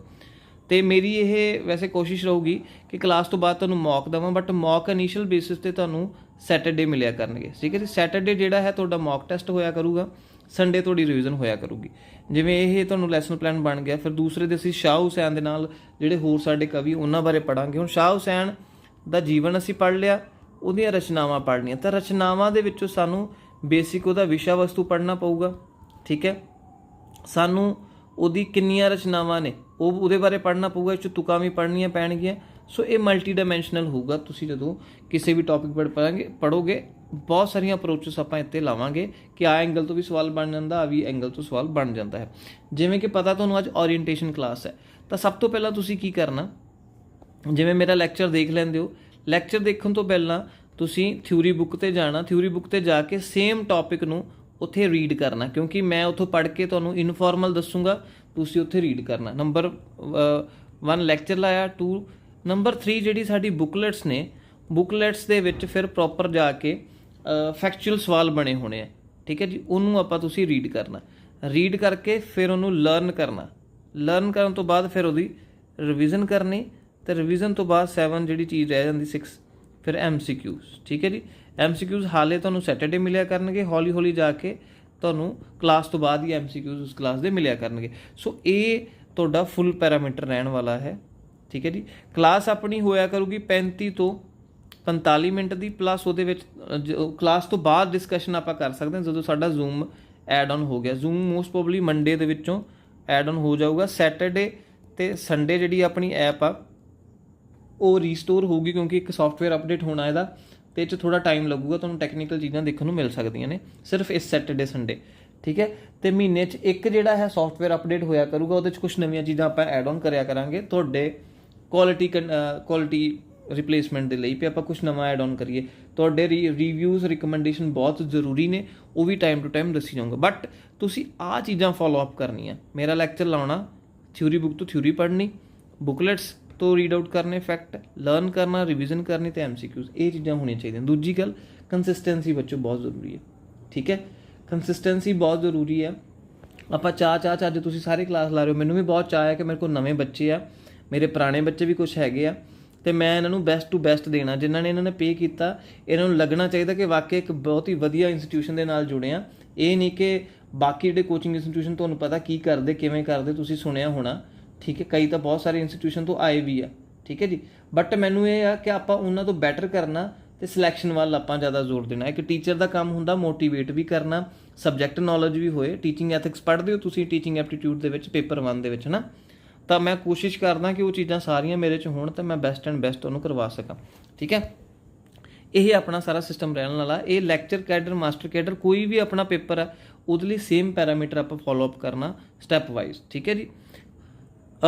ਤੇ ਮੇਰੀ ਇਹ ਵੈਸੇ ਕੋਸ਼ਿਸ਼ ਰਹੂਗੀ ਕਿ ਕਲਾਸ ਤੋਂ ਬਾਅਦ ਤੁਹਾਨੂੰ ਮੌਕ ਦਵਾਂ ਬਟ ਮੌਕ ਇਨੀਸ਼ੀਅਲ ਬੇਸਿਸ ਤੇ ਤੁਹਾਨੂੰ ਸੈਟਰਡੇ ਮਿਲਿਆ ਕਰਨਗੇ, ਠੀਕ ਹੈ ਜੀ? ਸੈਟਰਡੇ ਜਿਹੜਾ ਹੈ ਤੁਹਾਡਾ ਮੌਕ ਟੈਸਟ ਹੋਇਆ ਕਰੂਗਾ ਸੰਡੇ ਤੁਹਾਡੀ ਰਿਵੀਜ਼ਨ ਹੋਇਆ ਕਰੂਗੀ। ਜਿਵੇਂ ਇਹ ਤੁਹਾਨੂੰ ਲੈਸਨ ਪਲਾਨ ਬਣ ਗਿਆ, ਫਿਰ ਦੂਸਰੇ ਦੇ ਅਸੀਂ ਸ਼ਾਹ ਹੁਸੈਨ ਦੇ ਨਾਲ ਜਿਹੜੇ ਹੋਰ ਸਾਡੇ ਕਵੀ, ਉਹਨਾਂ ਬਾਰੇ ਪੜਾਂਗੇ ਹੁਣ ਸ਼ਾਹ ਹੁਸੈਨ ਦਾ ਜੀਵਨ ਅਸੀਂ ਪੜ ਲਿਆ, ਉਹਦੀਆਂ ਰਚਨਾਵਾਂ ਪੜ੍ਹਨੀਆਂ। ਤਾਂ ਰਚਨਾਵਾਂ ਦੇ ਵਿੱਚੋਂ ਸਾਨੂੰ ਬੇਸਿਕ ਉਹਦਾ ਵਿਸ਼ਾ ਵਸਤੂ ਪੜ੍ਹਨਾ ਪਊਗਾ, ਠੀਕ ਹੈ? ਸਾਨੂੰ ਉਹਦੀ ਕਿੰਨੀਆਂ ਰਚਨਾਵਾਂ ਨੇ? ਉਹ ਉਹਦੇ ਬਾਰੇ ਪੜ੍ਹਨਾ ਪਊਗਾ, ਇਹ 'ਚ ਤੁਕਾਂ ਵੀ ਪੜ੍ਹਨੀਆਂ ਪੈਣਗੀਆਂ। ਸੋ ਇਹ ਮਲਟੀ ਡਾਈਮੈਂਸ਼ਨਲ ਹੋਊਗਾ, ਤੁਸੀਂ ਜਦੋਂ ਕਿਸੇ ਵੀ ਟੌਪਿਕ ਪਰ ਪੜਾਂਗੇ ਪੜੋਗੇ ਬਹੁਤ ਸਾਰੀਆਂ ਅਪਰੋਚਸ ਆਪਾਂ ਇੱਥੇ ਲਾਵਾਂਗੇ ਕਿ ਆ ਐਂਗਲ ਤੋਂ ਵੀ ਸਵਾਲ ਬਣ ਜਾਂਦਾ ਆ ਵੀ ਐਂਗਲ ਤੋਂ ਸਵਾਲ ਬਣ ਜਾਂਦਾ ਹੈ। ਜਿਵੇਂ ਕਿ ਪਤਾ ਤੁਹਾਨੂੰ ਅੱਜ ਓਰੀਐਂਟੇਸ਼ਨ ਕਲਾਸ ਹੈ। ਤਾਂ ਸਭ ਤੋਂ ਪਹਿਲਾਂ ਤੁਸੀਂ ਕੀ ਕਰਨਾ? ਜਿਵੇਂ ਮੇਰਾ ਲੈਕਚਰ ਦੇਖ ਲੈਂਦੇ ਹੋ। ਲੈਕਚਰ ਦੇਖਣ ਤੋਂ ਪਹਿਲਾਂ ਤੁਸੀਂ ਥਿਊਰੀ ਬੁੱਕ ਤੇ ਜਾਣਾ ਥਿਊਰੀ ਬੁੱਕ ਤੇ ਜਾ ਕੇ ਸੇਮ ਟੌਪਿਕ ਨੂੰ ਉੱਥੇ ਰੀਡ ਕਰਨਾ, ਕਿਉਂਕਿ ਮੈਂ ਉੱਥੋਂ ਪੜ੍ਹ ਕੇ ਤੁਹਾਨੂੰ ਇਨਫੋਰਮਲ ਦੱਸੂਗਾ। ਤੁਸੀਂ ਉੱਥੇ ਰੀਡ ਕਰਨਾ। ਨੰਬਰ 1 ਲੈਕਚਰ ਲਾਇਆ 2 ਨੰਬਰ 3 ਜਿਹੜੀ ਸਾਡੀ ਬੁਕਲੇਟਸ ਨੇ ਬੁਕਲੇਟਸ ਦੇ ਵਿੱਚ ਫਿਰ ਪ੍ਰੋਪਰ ਜਾ ਕੇ ਫੈਕਚੁਅਲ ਸਵਾਲ ਬਣੇ ਹੋਣੇ ਆ। ਠੀਕ ਹੈ ਜੀ? ਉਹਨੂੰ ਆਪਾਂ ਤੁਸੀਂ ਰੀਡ ਕਰਨਾ। ਰੀਡ ਕਰਕੇ ਫਿਰ ਉਹਨੂੰ ਲਰਨ ਕਰਨਾ। ਲਰਨ ਕਰਨ ਤੋਂ ਬਾਅਦ ਫਿਰ ਉਹਦੀ ਰਿਵੀਜ਼ਨ ਕਰਨੀ। ਤੇ ਰਿਵੀਜ਼ਨ ਤੋਂ ਬਾਅਦ 7 ਜਿਹੜੀ ਚੀਜ਼ ਰਹਿ ਜਾਂਦੀ 6 ਫਿਰ ਐਮਸੀਕਿਊਜ਼ ਠੀਕ ਹੈ ਜੀ? ਐਮਸੀਕਿਊਜ਼ ਹਾਲੇ ਤੁਹਾਨੂੰ ਸੈਟਰਡੇ ਮਿਲਿਆ ਕਰਨਗੇ ਹੌਲੀ ਹੌਲੀ ਜਾ ਕੇ। ਤੁਹਾਨੂੰ ਕਲਾਸ ਤੋਂ ਬਾਅਦ ਹੀ ਐਮਸੀਕਿਊਜ਼ ਉਸ ਕਲਾਸ ਦੇ ਮਿਲਿਆ ਕਰਨਗੇ। ਸੋ ਇਹ ਤੁਹਾਡਾ ਫੁੱਲ ਪੈਰਾਮੀਟਰ ਰਹਿਣ ਵਾਲਾ ਹੈ। ਠੀਕ ਹੈ ਜੀ? ਕਲਾਸ ਆਪਣੀ ਹੋਇਆ ਕਰੂਗੀ 35 ਤੋਂ 45 ਮਿੰਟ ਦੀ ਪਲੱਸ ਉਹਦੇ ਵਿੱਚ ਕਲਾਸ ਤੋਂ ਬਾਅਦ ਡਿਸਕਸ਼ਨ ਆਪਾਂ ਕਰ ਸਕਦੇ ਹਾਂ, ਜਦੋਂ ਸਾਡਾ ਜ਼ੂਮ ਐਡ ਆਨ ਹੋ ਗਿਆ। ਜ਼ੂਮ ਮੋਸਟ ਪ੍ਰੋਬਬਲੀ ਮੰਡੇ ਦੇ ਵਿੱਚੋਂ ਐਡ ਆਨ ਹੋ ਜਾਊਗਾ। ਸੈਟਰਡੇ ਤੇ ਸੰਡੇ ਜਿਹੜੀ ਆਪਣੀ ਐਪ ਆ, ਉਹ ਰੀਸਟੋਰ ਹੋਊਗੀ ਕਿਉਂਕਿ ਇੱਕ ਸੌਫਟਵੇਅਰ ਅਪਡੇਟ ਹੋਣਾ ਇਹਦਾ। ਤੇ ਇਹ 'ਚ ਥੋੜਾ ਟਾਈਮ ਲੱਗੂਗਾ, ਤੁਹਾਨੂੰ ਟੈਕਨੀਕਲ ਚੀਜ਼ਾਂ ਦੇਖਣ ਨੂੰ ਮਿਲ ਸਕਦੀਆਂ ਨੇ, ਸਿਰਫ ਇਸ ਸੈਟਰਡੇ ਸੰਡੇ ਠੀਕ ਹੈ? ਤੇ ਮਹੀਨੇ 'ਚ ਇੱਕ ਜਿਹੜਾ ਹੈ ਸੌਫਟਵੇਅਰ ਅਪਡੇਟ ਹੋਇਆ ਕਰੂਗਾ, ਉਹਦੇ 'ਚ ਕੁਝ ਨਵੀਆਂ ਚੀਜ਼ਾਂ ਆਪਾਂ ਐਡ ਆਨ ਕਰਿਆ ਕਰਾਂਗੇ, ਤੁਹਾਡੇ ਕੁਆਲਿਟੀ ਕੁਆਲਿਟੀ ਰਿਪਲੇਸਮੈਂਟ ਦੇ ਲਈ ਵੀ ਆਪਾਂ ਕੁਝ ਨਵਾਂ ਐਡ ਆਨ ਕਰੀਏ। ਤੁਹਾਡੇ ਰਿਵਿਊਜ਼ ਰਿਕਮੈਂਡੇਸ਼ਨ ਬਹੁਤ ਜ਼ਰੂਰੀ ਨੇ, ਉਹ ਵੀ ਟਾਈਮ ਟੂ ਟਾਈਮ ਦੱਸੀ ਜਾਊਂਗਾ। ਬਟ ਤੁਸੀਂ ਆ ਚੀਜ਼ਾਂ ਫਾਲੋ ਅਪ ਕਰਨੀਆਂ। ਮੇਰਾ ਲੈਕਚਰ ਲਾਉਣਾ ਥਿਊਰੀ ਬੁੱਕ ਤੋਂ ਥਿਊਰੀ ਪੜ੍ਹਨੀ ਬੁਕਲੇਟਸ ਤੋਂ ਰੀਡ ਆਊਟ ਕਰਨੇ ਫੈਕਟ ਲਰਨ ਕਰਨਾ ਰਿਵੀਜ਼ਨ ਕਰਨੀ ਤੇ ਐਮਸੀਕਿਊਜ਼ ਇਹ ਚੀਜ਼ਾਂ ਹੋਣੀਆਂ ਚਾਹੀਦੀਆਂ। ਦੂਜੀ ਗੱਲ ਕੰਸਿਸਟੈਂਸੀ ਬੱਚੋ ਬਹੁਤ ਜ਼ਰੂਰੀ ਹੈ। ਠੀਕ ਹੈ? ਕੰਸਿਸਟੈਂਸੀ ਬਹੁਤ ਜ਼ਰੂਰੀ ਹੈ। ਆਪਾਂ ਚਾਹ ਚਾਹ ਚ ਅੱਜ ਤੁਸੀਂ ਸਾਰੇ ਕਲਾਸ ਲਾ ਰਹੇ ਹੋ। ਮੈਨੂੰ ਵੀ ਬਹੁਤ ਚਾਹ ਹੈ ਕਿ ਮੇਰੇ ਕੋਲ ਨਵੇਂ ਬੱਚੇ ਆ। ਮੇਰੇ ਪੁਰਾਣੇ ਬੱਚੇ ਵੀ ਕੁਝ ਹੈਗੇ ਆ। ਤੇ ਮੈਂ ਇਹਨਾਂ ਨੂੰ ਬੈਸਟ ਟੂ ਬੈਸਟ ਦੇਣਾ। ਜਿਨ੍ਹਾਂ ਨੇ ਇਹਨਾਂ ਨੇ ਪੇ ਕੀਤਾ, ਇਹਨਾਂ ਨੂੰ ਲੱਗਣਾ ਚਾਹੀਦਾ ਕਿ ਵਾਕਈ ਇੱਕ ਬਹੁਤ ਹੀ ਵਧੀਆ ਇੰਸਟੀਟਿਊਸ਼ਨ ਦੇ ਨਾਲ ਜੁੜੇ ਆ। ਇਹ ਨਹੀਂ ਕਿ ਬਾਕੀ ਜਿਹੜੇ ਕੋਚਿੰਗ ਇੰਸਟੀਟਿਊਸ਼ਨ ਤੁਹਾਨੂੰ ਪਤਾ ਕੀ ਕਰਦੇ, ਕਿਵੇਂ ਕਰਦੇ, ਤੁਸੀਂ ਸੁਣਿਆ ਹੋਣਾ। ਠੀਕ ਹੈ, ਕਈ ਤਾਂ ਬਹੁਤ ਸਾਰੇ ਇੰਸਟੀਟਿਊਸ਼ਨ ਤੋਂ ਆਏ ਵੀ ਆ, ਠੀਕ ਹੈ ਜੀ। ਬਟ ਮੈਨੂੰ ਇਹ ਆ ਕਿ ਆਪਾਂ ਉਹਨਾਂ ਤੋਂ ਬੈਟਰ ਕਰਨਾ ਤੇ ਸਿਲੈਕਸ਼ਨ ਵੱਲ ਆਪਾਂ ਜ਼ਿਆਦਾ ਜ਼ੋਰ ਦੇਣਾ। ਇੱਕ ਟੀਚਰ ਦਾ ਕੰਮ ਹੁੰਦਾ ਮੋਟੀਵੇਟ ਵੀ ਕਰਨਾ ਸਬਜੈਕਟ ਨੌਲੇਜ ਵੀ ਹੋਏ। ਟੀਚਿੰਗ ਐਥਿਕਸ ਪੜ੍ਹਦੇ ਹੋ ਤੁਸੀਂ ਟੀਚਿੰਗ ਐਪਟੀਟਿਊਡ ਦੇ ਵਿੱਚ ਪੇਪਰ 1 ਦੇ ਵਿੱਚ ਨਾ ਤਾਂ ਮੈਂ ਕੋਸ਼ਿਸ਼ ਕਰਦਾ ਕਿ ਉਹ ਚੀਜ਼ਾਂ ਸਾਰੀਆਂ ਮੇਰੇ 'ਚ ਹੋਣ ਤਾਂ ਮੈਂ ਬੈਸਟ ਐਂਡ ਬੈਸਟ ਉਹਨੂੰ ਕਰਵਾ ਸਕਾਂ, ਠੀਕ ਹੈ? ਇਹ ਆਪਣਾ ਸਾਰਾ ਸਿਸਟਮ ਰਹਿਣ ਵਾਲਾ। ਇਹ ਲੈਕਚਰ ਕੈਡਰ ਮਾਸਟਰ ਕੈਡਰ ਕੋਈ ਵੀ ਆਪਣਾ ਪੇਪਰ ਆ, ਉਹਦੇ ਲਈ ਸੇਮ ਪੈਰਾਮੀਟਰ ਆਪਾਂ ਫਾਲੋ ਅਪ ਕਰਨਾ ਸਟੈਪ ਵਾਈਜ਼ ਠੀਕ ਹੈ ਜੀ?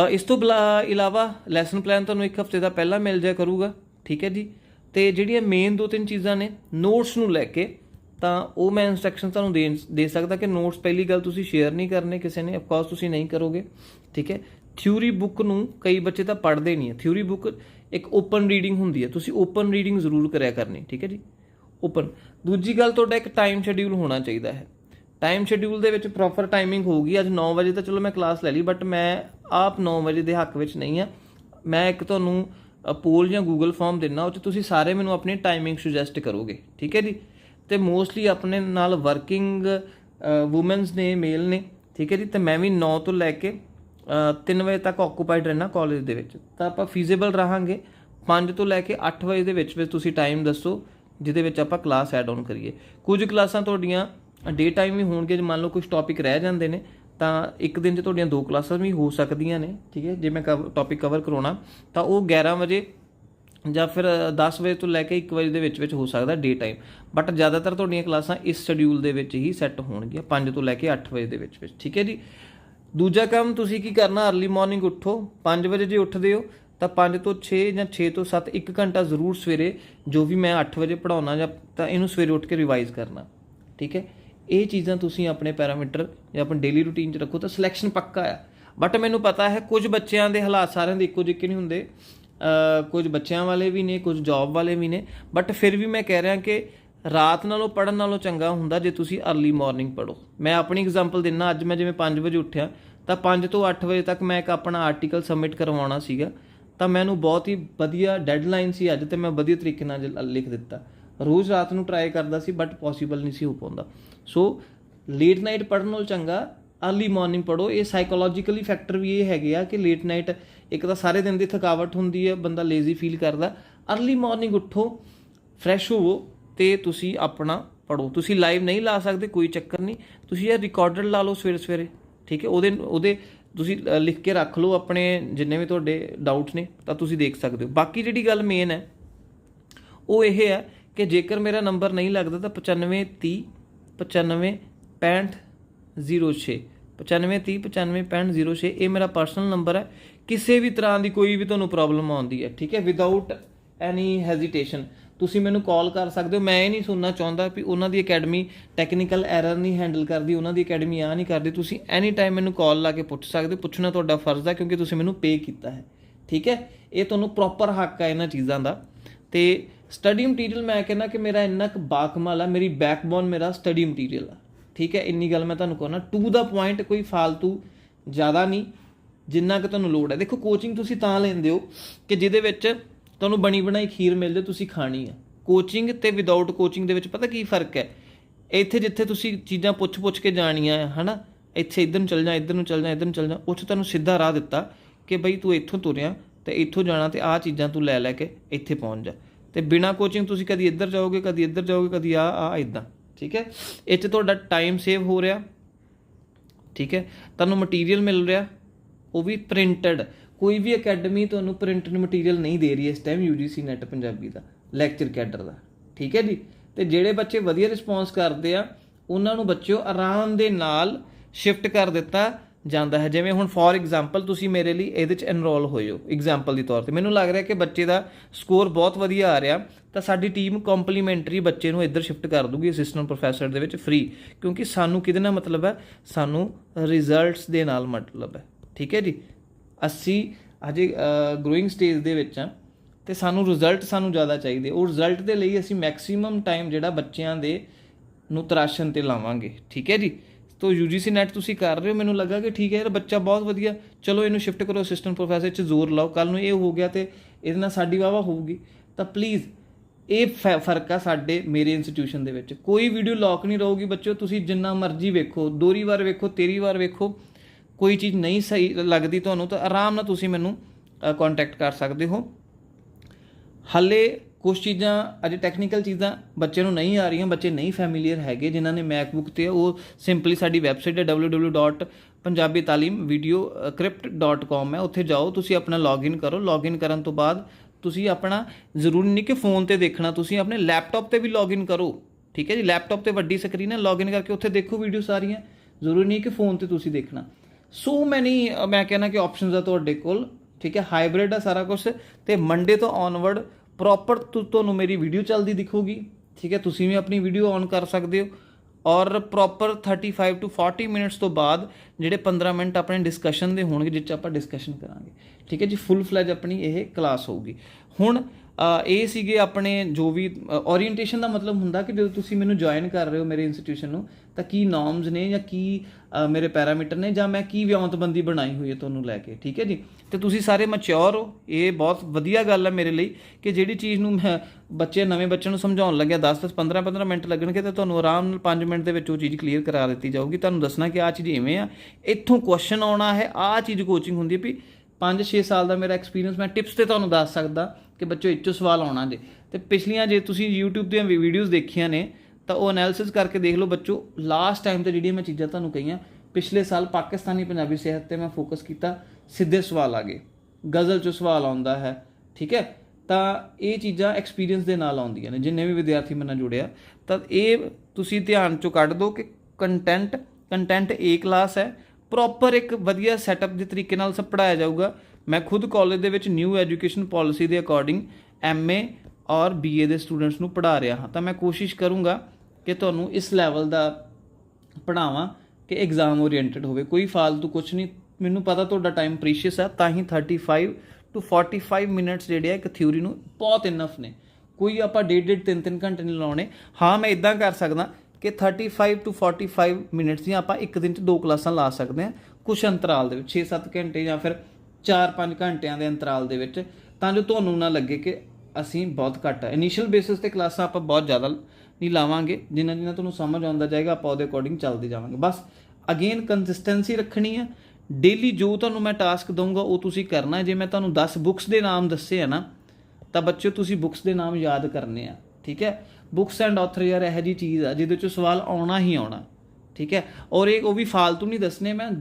ਇਸ ਤੋਂ ਬਲਾ- ਇਲਾਵਾ ਲੈਸਨ ਪਲਾਨ ਤੁਹਾਨੂੰ ਇੱਕ ਹਫ਼ਤੇ ਦਾ ਪਹਿਲਾਂ ਮਿਲ ਜਾਇਆ ਕਰੂਗਾ, ਠੀਕ ਹੈ ਜੀ? ਤੇ ਜਿਹੜੀਆਂ ਮੇਨ ਦੋ ਤਿੰਨ ਚੀਜ਼ਾਂ ਨੇ ਨੋਟਸ ਨੂੰ ਲੈ ਕੇ, ਤਾਂ ਉਹ ਮੈਂ ਇਨਸਟਰਕਸ਼ਨ ਤੁਹਾਨੂੰ ਦੇ ਦੇ ਸਕਦਾ ਕਿ ਨੋਟਸ ਪਹਿਲੀ ਗੱਲ ਤੁਸੀਂ ਸ਼ੇਅਰ ਨਹੀਂ ਕਰਨੇ ਕਿਸੇ ਨੇ ਆਫ ਕੋਰਸ ਤੁਸੀਂ ਨਹੀਂ ਕਰੋਗੇ, ਠੀਕ ਹੈ? ਥਿਊਰੀ ਬੁੱਕ ਨੂੰ ਕਈ ਬੱਚੇ ਤਾਂ ਪੜ੍ਹਦੇ ਨਹੀਂ ਹੈ। ਥਿਊਰੀ ਬੁੱਕ ਇੱਕ ਓਪਨ ਰੀਡਿੰਗ ਹੁੰਦੀ ਹੈ। ਤੁਸੀਂ ਓਪਨ ਰੀਡਿੰਗ ਜ਼ਰੂਰ ਕਰਿਆ ਕਰਨੀ, ਠੀਕ ਹੈ ਜੀ? ਓਪਨ ਦੂਜੀ ਗੱਲ, ਤੁਹਾਡਾ ਇੱਕ ਟਾਈਮ ਸ਼ੈਡਿਊਲ ਹੋਣਾ ਚਾਹੀਦਾ ਹੈ। ਟਾਈਮ ਸ਼ੈਡਿਊਲ ਦੇ ਵਿੱਚ ਪ੍ਰੋਪਰ ਟਾਈਮਿੰਗ ਹੋਊਗੀ। ਅੱਜ 9 ਵਜੇ ਤਾਂ ਚਲੋ ਮੈਂ ਕਲਾਸ ਲੈ ਲਈ ਬਟ ਮੈਂ ਆਪ 9 ਵਜੇ ਦੇ ਹੱਕ ਵਿੱਚ ਨਹੀਂ ਆ। ਮੈਂ ਇੱਕ ਤੁਹਾਨੂੰ ਪੋਲ ਜਾਂ ਗੂਗਲ ਫਾਰਮ ਦੇਣਾ ਉਹ 'ਚ ਤੁਸੀਂ ਸਾਰੇ ਮੈਨੂੰ ਆਪਣੀ ਟਾਈਮਿੰਗ ਸੁਜੈਸਟ ਕਰੋਗੇ। ਠੀਕ ਹੈ ਜੀ? ਤੇ ਮੋਸਟਲੀ ਆਪਣੇ ਨਾਲ ਵਰਕਿੰਗ ਔਮਨਸ ਨੇ ਮੇਲ ਨੇ। ਠੀਕ ਹੈ ਜੀ? ਤੇ ਮੈਂ ਵੀ 9 ਤੋਂ ਲੈ ਕੇ 3 ਵਜੇ ਤੱਕ ਆਕੂਪਾਈਡ ਰਹਿਣਾ ਕਾਲਜ ਦੇ ਵਿੱਚ। ਤਾਂ ਆਪਾਂ ਫੀਜ਼ੀਬਲ ਰਹਾਂਗੇ। 5 ਤੋਂ ਲੈ ਕੇ 8 ਵਜੇ ਦੇ ਵਿੱਚ ਵਿੱਚ ਤੁਸੀਂ ਟਾਈਮ ਦੱਸੋ, ਜਿਹਦੇ ਵਿੱਚ ਆਪਾਂ ਕਲਾਸ ਐਡ ਆਨ ਕਰੀਏ। ਕੁਝ ਕਲਾਸਾਂ ਤੁਹਾਡੀਆਂ ਡੇ ਟਾਈਮ ਵੀ ਹੋਣਗੇ ਜੇ ਮੰਨ ਲਓ ਕੁਝ ਟੌਪਿਕ ਰਹਿ ਜਾਂਦੇ ਨੇ ਤਾਂ ਇੱਕ ਦਿਨ 'ਚ ਤੁਹਾਡੀਆਂ ਦੋ ਕਲਾਸਾਂ ਵੀ ਹੋ ਸਕਦੀਆਂ ਨੇ, ਠੀਕ ਹੈ? ਜੇ ਮੈਂ ਟੌਪਿਕ ਕਵਰ ਕਰਾਉਣਾ, ਤਾਂ ਉਹ 11 ਵਜੇ ਜਾਂ ਫਿਰ 10 ਵਜੇ ਤੋਂ ਲੈ ਕੇ 1 ਵਜੇ ਦੇ ਵਿੱਚ ਵਿੱਚ ਹੋ ਸਕਦਾ ਡੇ ਟਾਈਮ ਬਟ ਜ਼ਿਆਦਾਤਰ ਤੁਹਾਡੀਆਂ ਕਲਾਸਾਂ ਇਸ ਸ਼ਡਿਊਲ ਦੇ ਵਿੱਚ ਹੀ ਸੈੱਟ ਹੋਣਗੀਆਂ 5 ਤੋਂ ਲੈ ਕੇ 8 ਵਜੇ ਦੇ ਵਿੱਚ ਵਿੱਚ, ਠੀਕ ਹੈ ਜੀ? ਦੂਜਾ ਕੰਮ ਤੁਸੀਂ ਕੀ ਕਰਨਾ? अर्ਲੀ ਮਾਰਨਿੰਗ ਉੱਠੋ 5 ਵਜੇ ਜੇ ਉੱਠਦੇ ਹੋ, ਤਾਂ 5 ਤੋਂ 6 ਜਾਂ 6 ਤੋਂ 7 1 ਘੰਟਾ ਜ਼ਰੂਰ ਸਵੇਰੇ ਜੋ ਵੀ ਮੈਂ 8 ਵਜੇ ਪੜਾਉਣਾ ਜਾਂ ਤਾਂ ਇਹਨੂੰ ਸਵੇਰੇ ਉੱਠ ਕੇ ਰਿਵਾਈਜ਼ ਕਰਨਾ, ਠੀਕ ਹੈ? ਇਹ ਚੀਜ਼ਾਂ ਤੁਸੀਂ ਆਪਣੇ ਪੈਰਾਮੀਟਰ ਜਾਂ ਆਪਣੇ ਡੇਲੀ ਰੂਟੀਨ 'ਚ ਰੱਖੋ ਤਾਂ ਸਿਲੈਕਸ਼ਨ ਪੱਕਾ ਆ। ਬਟ ਮੈਨੂੰ ਪਤਾ ਹੈ ਕੁਝ ਬੱਚਿਆਂ ਦੇ ਹਾਲਾਤ ਸਾਰਿਆਂ ਦੇ ਇੱਕੋ ਜਿਹੇ ਨਹੀਂ ਹੁੰਦੇ। ਕੁਝ ਬੱਚਿਆਂ ਵਾਲੇ ਵੀ ਨੇ, ਕੁਝ ਜੌਬ ਵਾਲੇ ਵੀ ਨੇ। ਬਟ ਫਿਰ ਵੀ ਮੈਂ ਕਹਿ ਰਿਹਾ ਕਿ ਰਾਤ ਨਾਲੋਂ ਪੜਨ ਨਾਲੋਂ ਚੰਗਾ ਹੁੰਦਾ ਜੇ ਤੁਸੀਂ अर्ਲੀ ਮਾਰਨਿੰਗ ਪੜੋ ਮੈਂ ਆਪਣੀ ਐਗਜ਼ਾਮਪਲ ਦਿੰਨਾ, ਅੱਜ ਮੈਂ ਜਿਵੇਂ 5 ਵਜੇ ਉੱਠਿਆ, ਤਾਂ 5 ਤੋਂ 8 ਵਜੇ ਤੱਕ ਮੈਂ ਇੱਕ ਆਪਣਾ ਆਰਟੀਕਲ ਸਬਮਿਟ ਕਰਵਾਉਣਾ ਸੀਗਾ। ਤਾਂ ਮੈਨੂੰ ਬਹੁਤ ਹੀ ਵਧੀਆ ਡੈਡਲਾਈਨ ਸੀ ਅੱਜ ਤੇ ਮੈਂ ਵਧੀਆ ਤਰੀਕੇ ਨਾਲ ਲਿਖ ਦਿੱਤਾ। ਰੋਜ਼ ਰਾਤ ਨੂੰ ਟਰਾਈ ਕਰਦਾ ਸੀ ਬਟ ਪੋਸੀਬਲ ਨਹੀਂ ਸੀ ਹੋ ਪਾਉਂਦਾ। ਸੋ ਲੇਟ ਨਾਈਟ ਪੜਨ ਨਾਲ ਚੰਗਾ ਅਰਲੀ ਮਾਰਨਿੰਗ ਪੜੋ ਇਹ ਸਾਈਕੋਲੋਜੀਕਲੀ ਫੈਕਟਰ ਵੀ ਇਹ ਹੈਗੇ ਆ ਕਿ ਲੇਟ ਨਾਈਟ ਇੱਕ ਤਾਂ ਸਾਰੇ ਦਿਨ ਦੀ ਥਕਾਵਟ ਹੁੰਦੀ ਹੈ, ਬੰਦਾ ਲੇਜ਼ੀ ਫੀਲ ਕਰਦਾ। ਅਰਲੀ ਮਾਰਨਿੰਗ ਉੱਠੋ ਫਰੈਸ਼ ਹੋਵੋ ਤੇ ਤੁਸੀਂ ਆਪਣਾ ਪੜੋ ਤੁਸੀਂ ਲਾਈਵ ਨਹੀਂ ਲਾ ਸਕਦੇ, ਕੋਈ ਚੱਕਰ ਨਹੀਂ। ਤੁਸੀਂ ਇਹ ਰਿਕਾਰਡਡ ਲਾ ਲਓ ਸਵੇਰੇ ਸਵੇਰੇ, ਠੀਕ ਹੈ? ਉਹਦੇ ਉਹਦੇ ਤੁਸੀਂ ਲਿਖ ਕੇ ਰੱਖ ਲਓ ਆਪਣੇ ਜਿੰਨੇ ਵੀ ਤੁਹਾਡੇ ਡਾਊਟਸ ਨੇ, ਤਾਂ ਤੁਸੀਂ ਦੇਖ ਸਕਦੇ ਹੋ। ਬਾਕੀ ਜਿਹੜੀ ਗੱਲ ਮੇਨ ਹੈ, ਉਹ ਇਹ ਹੈ ਕਿ ਜੇਕਰ ਮੇਰਾ ਨੰਬਰ ਨਹੀਂ ਲੱਗਦਾ ਤਾਂ 9530 95 65 06 95 30 95 65 06 ਇਹ ਮੇਰਾ ਪਰਸਨਲ ਨੰਬਰ ਹੈ। ਕਿਸੇ ਵੀ ਤਰ੍ਹਾਂ ਦੀ ਕੋਈ ਵੀ ਤੁਹਾਨੂੰ ਪ੍ਰੋਬਲਮ ਆਉਂਦੀ ਹੈ, ਠੀਕ ਹੈ? ਵਿਦਆਊਟ ਐਨੀ ਹੈਜ਼ਿਟੇਸ਼ਨ ਤੁਸੀਂ ਮੈਨੂੰ ਕਾਲ ਕਰ ਸਕਦੇ ਹੋ। ਮੈਂ ਇਹ ਨਹੀਂ ਸੁਣਨਾ ਚਾਹੁੰਦਾ ਵੀ ਉਹਨਾਂ ਦੀ ਅਕੈਡਮੀ ਟੈਕਨੀਕਲ ਐਰਰ ਨਹੀਂ ਹੈਂਡਲ ਕਰਦੀ, ਉਹਨਾਂ ਦੀ ਅਕੈਡਮੀ ਆ ਨਹੀਂ ਕਰਦੀ। ਤੁਸੀਂ ਐਨੀ ਟਾਈਮ ਮੈਨੂੰ ਕਾਲ ਲਾ ਕੇ ਪੁੱਛ ਸਕਦੇ ਹੋ। ਪੁੱਛਣਾ ਤੁਹਾਡਾ ਫਰਜ਼ ਹੈ ਕਿਉਂਕਿ ਤੁਸੀਂ ਮੈਨੂੰ ਪੇ ਕੀਤਾ ਹੈ, ਠੀਕ ਹੈ? ਇਹ ਤੁਹਾਨੂੰ ਪ੍ਰੋਪਰ ਹੱਕ ਹੈ ਇਹਨਾਂ ਚੀਜ਼ਾਂ ਦਾ। ਤੇ ਸਟੱਡੀ ਮਟੀਰੀਅਲ ਮੈਂ ਕਹਿੰਦਾ ਕਿ ਮੇਰਾ ਇੰਨਾ ਕੁ ਬਾਕਮਾਲ ਆ, ਮੇਰੀ ਬੈਕਬੋਨ ਮੇਰਾ ਸਟੱਡੀ ਮਟੀਰੀਅਲ ਆ। ਠੀਕ ਹੈ, ਇੰਨੀ ਗੱਲ ਮੈਂ ਤੁਹਾਨੂੰ ਕਹਣਾ ਟੂ ਦਾ ਪੁਆਇੰਟ ਕੋਈ ਫालतू ਜ਼ਿਆਦਾ ਨਹੀਂ, ਜਿੰਨਾ ਕਿ ਤੁਹਾਨੂੰ ਲੋੜ ਹੈ। ਦੇਖੋ ਕੋਚਿੰਗ ਤੁਸੀਂ ਤਾਂ ਲੈਂਦੇ ਹੋ ਕਿ ਜਿਹਦੇ ਵਿੱਚ ਤੁਹਾਨੂੰ ਬਣੀ ਬਣਾਈ ਖੀਰ ਮਿਲ ਜੇ ਤੁਸੀਂ ਖਾਣੀ ਆ। ਕੋਚਿੰਗ ਤੇ ਵਿਦਆਊਟ ਕੋਚਿੰਗ ਦੇ ਵਿੱਚ ਪਤਾ ਕੀ ਫ਼ਰਕ ਹੈ? ਇੱਥੇ ਜਿੱਥੇ ਤੁਸੀਂ ਚੀਜ਼ਾਂ ਪੁੱਛ-ਪੁੱਛ ਕੇ ਜਾਣੀਆਂ ਹੈ ਹਨਾ? ਇੱਥੇ ਇੱਧਰ ਨੂੰ ਚੱਲ ਜਾ, ਇੱਧਰ ਨੂੰ ਚੱਲ ਜਾ, ਇੱਧਰ ਨੂੰ ਚੱਲ ਜਾ, ਉੱਥੇ ਤੁਹਾਨੂੰ ਸਿੱਧਾ ਰਾਹ ਦਿੱਤਾ ਕਿ ਬਈ ਤੂੰ ਇੱਥੋਂ ਤੁਰਿਆ ਤੇ ਇੱਥੋਂ ਜਾਣਾ ਤੇ ਆਹ ਚੀਜ਼ਾਂ ਤੂੰ ਲੈ ਲੈ ਕੇ ਇੱਥੇ ਪਹੁੰਚ ਜਾ। ਤੇ ਬਿਨਾ ਕੋਚਿੰਗ ਤੁਸੀਂ ਕਦੀ ਇੱਧਰ ਜਾਓਗੇ, ਕਦੀ ਇੱਧਰ ਜਾਓਗੇ, ਕਦੀ ਆ ਆ ਇਦਾਂ ਠੀਕ ਹੈ? ਇਹ 'ਚ ਤੁਹਾਡਾ ਟਾਈਮ ਸੇਵ ਹੋ ਰਿਹਾ, ਠੀਕ ਹੈ? ਤੁਹਾਨੂੰ ਮਟੀਰੀਅਲ ਮਿਲ ਰਿਹਾ, ਉਹ ਵੀ ਪ੍ਰਿੰਟਡ ਕੋਈ ਵੀ ਅਕੈਡਮੀ ਤੁਹਾਨੂੰ ਪ੍ਰਿੰਟਡ ਮਟੀਰੀਅਲ ਨਹੀਂ ਦੇ ਰਹੀ ਇਸ ਟਾਈਮ UGC ਨੈਟ ਪੰਜਾਬੀ ਦਾ ਲੈਕਚਰ ਕੈਡਰ ਦਾ, ਠੀਕ ਹੈ ਜੀ? ਤੇ ਜਿਹੜੇ ਬੱਚੇ ਵਧੀਆ ਰਿਸਪੌਂਸ ਕਰਦੇ ਆ, ਉਹਨਾਂ ਨੂੰ ਬੱਚਿਓ ਆਰਾਮ ਦੇ ਨਾਲ ਸ਼ਿਫਟ ਕਰ ਦਿੱਤਾ ਜਾਂਦਾ ਹੈ। ਜਿਵੇਂ ਹੁਣ ਫੋਰ ਐਗਜ਼ਾਮਪਲ ਤੁਸੀਂ ਮੇਰੇ ਲਈ ਇਹਦੇ ਚ ਐਨਰੋਲ ਹੋਏ ਹੋ ਐਗਜ਼ਾਮਪਲ ਦੇ ਤੌਰ ਤੇ। ਮੈਨੂੰ ਲੱਗ ਰਿਹਾ ਕਿ ਬੱਚੇ ਦਾ ਸਕੋਰ ਬਹੁਤ ਵਧੀਆ ਆ ਰਿਹਾ, ਤਾਂ ਸਾਡੀ ਟੀਮ ਕੰਪਲੀਮੈਂਟਰੀ ਬੱਚੇ ਨੂੰ ਇੱਧਰ ਸ਼ਿਫਟ ਕਰ ਦੂਗੀ ਅਸਿਸਟੈਂਟ ਪ੍ਰੋਫੈਸਰ ਦੇ ਵਿੱਚ ਫ੍ਰੀ ਕਿਉਂਕਿ ਸਾਨੂੰ ਕਿਹਦੇ ਨਾਲ ਮਤਲਬ ਹੈ? ਸਾਨੂੰ ਰਿਜ਼ਲਟਸ ਦੇ ਨਾਲ ਮਤਲਬ ਹੈ। ਠੀਕ ਹੈ ਜੀ? ਅਸੀਂ ਅਜੇ ਗਰੋਇੰਗ ਸਟੇਜ ਦੇ ਵਿੱਚ ਆ ਤੇ ਸਾਨੂੰ ਰਿਜ਼ਲਟ ਸਾਨੂੰ ਜ਼ਿਆਦਾ ਚਾਹੀਦੇ। ਉਹ ਰਿਜ਼ਲਟ ਦੇ ਲਈ ਅਸੀਂ ਮੈਕਸਿਮਮ ਟਾਈਮ ਜਿਹੜਾ ਬੱਚਿਆਂ ਦੇ ਨੂੰ ਤਰਾਸ਼ਣ ਤੇ ਲਾਵਾਂਗੇ। ਠੀਕ ਹੈ ਜੀ? ਤੋ UGC ਨੈਟ ਤੁਸੀਂ ਕਰ ਰਹੇ ਹੋ, ਮੈਨੂੰ ਲੱਗਾ ਕਿ ਠੀਕ ਹੈ ਯਾਰ, ਬੱਚਾ ਬਹੁਤ ਵਧੀਆ। ਚਲੋ ਇਹਨੂੰ ਸ਼ਿਫਟ ਕਰੋ ਅਸਿਸਟੈਂਟ ਪ੍ਰੋਫੈਸਰ ਚ ਜ਼ੋਰ ਲਾਓ। ਕੱਲ ਨੂੰ ਇਹ ਹੋ ਗਿਆ ਤੇ ਇਹਦੇ ਨਾਲ ਸਾਡੀ ਵਾਵਾ ਹੋਊਗੀ। ਤਾਂ ਪਲੀਜ਼ ਇਹ ਫ਼ਰਕ ਆ ਸਾਡੇ ਮੇਰੇ ਇੰਸਟੀਟਿਊਸ਼ਨ ਦੇ ਵਿੱਚ। ਕੋਈ ਵੀਡੀਓ ਲੌਕ ਨਹੀਂ ਰਹੂਗੀ ਬੱਚਿਓ, ਤੁਸੀਂ ਜਿੰਨਾ ਮਰਜ਼ੀ ਵੇਖੋ। ਦੋਰੀ ਵਾਰ ਵੇਖੋ, ਤੇਰੀ ਵਾਰ ਵੇਖੋ। ਕੋਈ ਚੀਜ਼ ਨਹੀਂ ਸਹੀ ਲੱਗਦੀ ਤੁਹਾਨੂੰ, ਤਾਂ ਆਰਾਮ ਨਾਲ ਤੁਸੀਂ ਮੈਨੂੰ ਕੰਟੈਕਟ ਕਰ ਸਕਦੇ ਹੋ। ਹਾਲੇ ਕੁਝ ਚੀਜ਼ਾਂ ਅਜੇ ਟੈਕਨੀਕਲ ਚੀਜ਼ਾਂ ਬੱਚੇ ਨੂੰ ਨਹੀਂ ਆ ਰਹੀਆਂ, ਬੱਚੇ ਨਹੀਂ ਫੈਮਿਲੀਅਰ ਹੈਗੇ ਜਿਨ੍ਹਾਂ ਨੇ ਮੈਕਬੁੱਕ ਤੇ ਉਹ ਸਿੰਪਲੀ ਸਾਡੀ ਵੈਬਸਾਈਟ ਹੈ www.punjabitalimvideocrypt.com ਹੈ, ਉੱਥੇ ਜਾਓ, ਤੁਸੀਂ ਆਪਣਾ ਲੌਗਇਨ ਕਰੋ ਲੌਗਇਨ ਕਰਨ ਤੋਂ ਬਾਅਦ ਤੁਸੀਂ ਆਪਣਾ, ਜ਼ਰੂਰੀ ਨਹੀਂ ਕਿ ਫੋਨ ਤੇ ਦੇਖਣਾ, ਤੁਸੀਂ ਆਪਣੇ ਲੈਪਟਾਪ ਤੇ ਵੀ ਲੌਗਇਨ ਕਰੋ, ਠੀਕ ਹੈ ਜੀ ਲੈਪਟਾਪ ਤੇ ਵੱਡੀ ਸਕਰੀਨ ਹੈ ਲੌਗਇਨ ਕਰਕੇ ਉੱਥੇ ਦੇਖੋ ਵੀਡੀਓ ਸਾਰੀਆਂ, ਜ਼ਰੂਰੀ ਨਹੀਂ ਕਿ ਫੋਨ ਤੇ ਤੁਸੀਂ ਦੇਖਣਾ। ਸੋ ਮੈਨੀ ਮੈਂ ਕਹਿੰਦਾ ਕਿ ਆਪਸ਼ਨਸ ਆ ਤੁਹਾਡੇ ਕੋਲ, ਠੀਕ ਹੈ ਹਾਈਬ੍ਰਿਡ ਆ ਸਾਰਾ ਕੁਝ ਤੇ ਮੰਡੇ ਤੋਂ ਔਨਵਰਡ ਪ੍ਰੋਪਰ ਤੁਹਾਨੂੰ ਮੇਰੀ ਵੀਡੀਓ ਚੱਲਦੀ ਦਿਖੂਗੀ, ਠੀਕ ਹੈ? ਤੁਸੀਂ ਵੀ ਆਪਣੀ ਵੀਡੀਓ ਔਨ ਕਰ ਸਕਦੇ ਹੋ ਔਰ ਪ੍ਰੋਪਰ 35 ਟੂ 40 ਮਿੰਟਸ ਤੋਂ ਬਾਅਦ ਜਿਹੜੇ 15 ਮਿੰਟ ਆਪਣੇ ਡਿਸਕਸ਼ਨ ਦੇ ਹੋਣਗੇ ਜਿਸ 'ਚ ਆਪਾਂ ਡਿਸਕਸ਼ਨ ਕਰਾਂਗੇ। ਠੀਕ ਹੈ ਜੀ? ਫੁੱਲ ਫਲੈਜ ਆਪਣੀ ਇਹ ਕਲਾਸ ਹੋਊਗੀ। ਹੁਣ ਇਹ ਸੀਗੇ ਆਪਣੇ ਜੋ ਵੀ ਓਰੀਐਂਟੇਸ਼ਨ ਦਾ ਮਤਲਬ ਹੁੰਦਾ ਕਿ ਜਦੋਂ ਤੁਸੀਂ ਮੈਨੂੰ ਜੁਆਇਨ ਕਰ ਰਹੇ ਹੋ ਮੇਰੇ ਇੰਸਟੀਟਿਊਸ਼ਨ ਨੂੰ, ਤਾਂ ਕੀ ਨਾਰਮਸ ਨੇ ਜਾਂ ਕੀ ਮੇਰੇ ਪੈਰਾਮੀਟਰ ਨੇ ਜਾਂ ਮੈਂ ਕੀ ਵਿਉਂਤਬੰਦੀ ਬਣਾਈ ਹੋਈ ਹੈ ਤੁਹਾਨੂੰ ਲੈ ਕੇ, ਠੀਕ ਹੈ ਜੀ? ਤੇ ਤੁਸੀਂ ਸਾਰੇ ਮੈਚੁਰ ਹੋ, ਇਹ ਬਹੁਤ ਵਧੀਆ ਗੱਲ ਹੈ ਮੇਰੇ ਲਈ ਕਿ ਜਿਹੜੀ ਚੀਜ਼ ਨੂੰ ਮੈਂ ਬੱਚੇ, ਨਵੇਂ ਬੱਚਿਆਂ ਨੂੰ ਸਮਝਾਉਣ ਲੱਗਿਆ 10 10 15 15 ਮਿੰਟ ਲੱਗਣਗੇ ਤਾਂ ਤੁਹਾਨੂੰ ਆਰਾਮ ਨਾਲ 5 ਮਿੰਟ ਦੇ ਵਿੱਚ ਉਹ ਚੀਜ਼ ਕਲੀਅਰ ਕਰਾ ਦਿੱਤੀ ਜਾਊਗੀ। ਤੁਹਾਨੂੰ ਦੱਸਣਾ ਕਿ ਆਹ ਚੀਜ਼ ਇਵੇਂ ਆ, ਇੱਥੋਂ ਕੁਐਸਚਨ ਆਉਣਾ ਹੈ, ਆਹ ਚੀਜ਼ ਕੋਚਿੰਗ ਹੁੰਦੀ ਹੈ ਵੀ 5-6 ਸਾਲ ਦਾ ਮੇਰਾ ਐਕਸਪੀਰੀਅੰਸ ਮੈਂ ਟਿਪਸ ਤੇ ਤੁਹਾਨੂੰ ਦੱਸ ਸਕਦਾ ਕਿ ਬੱਚੋ ਇਹ 'ਚੋਂ ਸਵਾਲ ਆਉਣਾ ਜੇ। ਤੇ ਪਿਛਲੀਆਂ ਜੇ ਤੁਸੀਂ YouTube ਦੀਆਂ ਵੀਡੀਓਜ਼ ਦੇਖੀਆਂ ਨੇ, ਤਾਂ ਉਹ ਐਨਾਲਿਸਿਸ ਕਰਕੇ ਦੇਖ ਲਓ ਬੱਚੋ ਲਾਸਟ ਟਾਈਮ ਤੇ ਜਿਹੜੀਆਂ ਮੈਂ ਚੀਜ਼ਾਂ ਤੁਹਾਨੂੰ ਕਹੀਆਂ, ਪਿਛਲੇ ਸਾਲ ਪਾਕਿਸਤਾਨੀ ਪੰਜਾਬੀ ਸਿਹਤ ਤੇ ਮੈਂ ਫੋਕਸ ਕੀਤਾ, ਸਿੱਧੇ ਸਵਾਲ ਆ ਗਏ। ਗਜ਼ਲ ਚੋਂ ਸਵਾਲ ਆਉਂਦਾ ਹੈ, ਠੀਕ ਹੈ? ਤਾਂ ਇਹ ਚੀਜ਼ਾਂ ਐਕਸਪੀਰੀਅੰਸ ਦੇ ਨਾਲ ਆਉਂਦੀਆਂ ਨੇ, ਜਿੰਨੇ ਵੀ ਵਿਦਿਆਰਥੀ ਮੇਰੇ ਨਾਲ ਜੁੜਿਆ ਤਾਂ ਇਹ ਤੁਸੀਂ ਧਿਆਨ ਚੋਂ ਕੱਢ ਦਿਓ ਕਿ ਕੰਟੈਂਟ ਕੰਟੈਂਟ ਏ ਕਲਾਸ ਹੈ ਪ੍ਰੋਪਰ ਇੱਕ ਵਧੀਆ ਸੈਟਅਪ ਦੇ ਤਰੀਕੇ ਨਾਲ ਸਭ ਪੜਾਇਆ ਜਾਊਗਾ। ਮੈਂ ਖੁਦ ਕਾਲਜ ਦੇ ਵਿੱਚ ਨਿਊ ਐਜੂਕੇਸ਼ਨ ਪਾਲਿਸੀ ਦੇ ਅਕੋਰਡਿੰਗ ਐਮਏ ਔਰ ਬੀਏ ਦੇ ਸਟੂਡੈਂਟਸ ਨੂੰ ਪੜ੍ਹਾ ਰਿਹਾ ਹਾਂ। ਤਾਂ ਮੈਂ ਕੋਸ਼ਿਸ਼ ਕਰੂੰਗਾ ਕਿ ਤੁਹਾਨੂੰ ਇਸ ਲੈਵਲ ਦਾ ਪੜਾਵਾਂ ਕਿ ਐਗਜ਼ਾਮ ਓਰੀਐਂਟਡ ਹੋਵੇ। ਕੋਈ ਫਾਲਤੂ ਕੁਝ ਨਹੀਂ। ਮੈਨੂੰ ਪਤਾ ਤੁਹਾਡਾ ਟਾਈਮ ਪ੍ਰੀਸ਼ੀਅਸ ਆ, ਤਾਂ ਹੀ 35 ਟੂ 45 ਮਿੰਟਸ ਜਿਹੜੇ ਆ, ਇੱਕ ਥਿਊਰੀ ਨੂੰ ਬਹੁਤ ਇਨਫ ਨੇ। ਕੋਈ ਆਪਾਂ ਡੇਢ ਡੇਢ ਤਿੰਨ ਤਿੰਨ ਘੰਟੇ ਨਹੀਂ ਲਾਉਣੇ। ਹਾਂ, ਮੈਂ ਇਦਾਂ ਕਰ ਸਕਦਾ ਕਿ 35 ਟੂ 45 ਮਿੰਟਸ ਦੀਆਂ ਆਪਾਂ ਇੱਕ ਦਿਨ 'ਚ ਦੋ ਕਲਾਸਾਂ ਲਾ ਸਕਦੇ ਹਾਂ ਕੁਝ ਅੰਤਰਾਲ ਦੇ ਵਿੱਚ 6-7 ਘੰਟੇ ਜਾਂ ਫਿਰ 4-5 ਘੰਟਿਆਂ ਦੇ ਅੰਤਰਾਲ ਦੇ ਵਿੱਚ, ਤਾਂ ਜੋ ਤੁਹਾਨੂੰ ਨਾ ਲੱਗੇ ਕਿ ਅਸੀਂ ਬਹੁਤ ਘੱਟ ਹੈ ਇਨੀਸ਼ੀਅਲ ਬੇਸਿਸ ਤੇ ਕਲਾਸਾਂ ਆਪਾਂ ਬਹੁਤ ਜ਼ਿਆਦਾ ਨਹੀਂ ਲਾਵਾਂਗੇ। ਜਿੰਨਾ ਜਿੰਨਾ ਤੁਹਾਨੂੰ ਸਮਝ ਆਉਂਦਾ ਜਾਏਗਾ, ਆਪਾਂ ਉਹਦੇ ਅਕੋਰਡਿੰਗ ਚੱਲਦੇ ਜਾਵਾਂਗੇ। ਬਸ ਅਗੇਨ ਕੰਸਿਸਟੈਂਸੀ ਰੱਖਣੀ ਹੈ ਡੇਲੀ ਜੋ ਤੁਹਾਨੂੰ ਮੈਂ ਟਾਸਕ ਦਊਂਗਾ, ਉਹ ਤੁਸੀਂ ਕਰਨਾ ਹੈ। ਜੇ ਮੈਂ ਤੁਹਾਨੂੰ 10 ਬੁੱਕਸ ਦੇ ਨਾਮ ਦੱਸੇ ਆ ਨਾ, ਤਾਂ ਬੱਚਿਓ ਤੁਸੀਂ ਬੁੱਕਸ ਦੇ ਨਾਮ ਯਾਦ ਕਰਨੇ ਆ। ਠੀਕ ਹੈ? ਬੁੱਕਸ ਐਂਡ ਆਥਰ ਯਾਰ ਇਹੋ ਜੀ ਚੀਜ਼ ਆ, ਜਿਹਦੇ ਚੋਂ ਸਵਾਲ ਆਉਣਾ ਹੀ ਆਉਣਾ। ਠੀਕ ਹੈ? ਔਰ ਇਹ ਉਹ ਵੀ ਫਾਲਤੂ ਨਹੀਂ ਦੱਸਣੇ, ਮੈਂ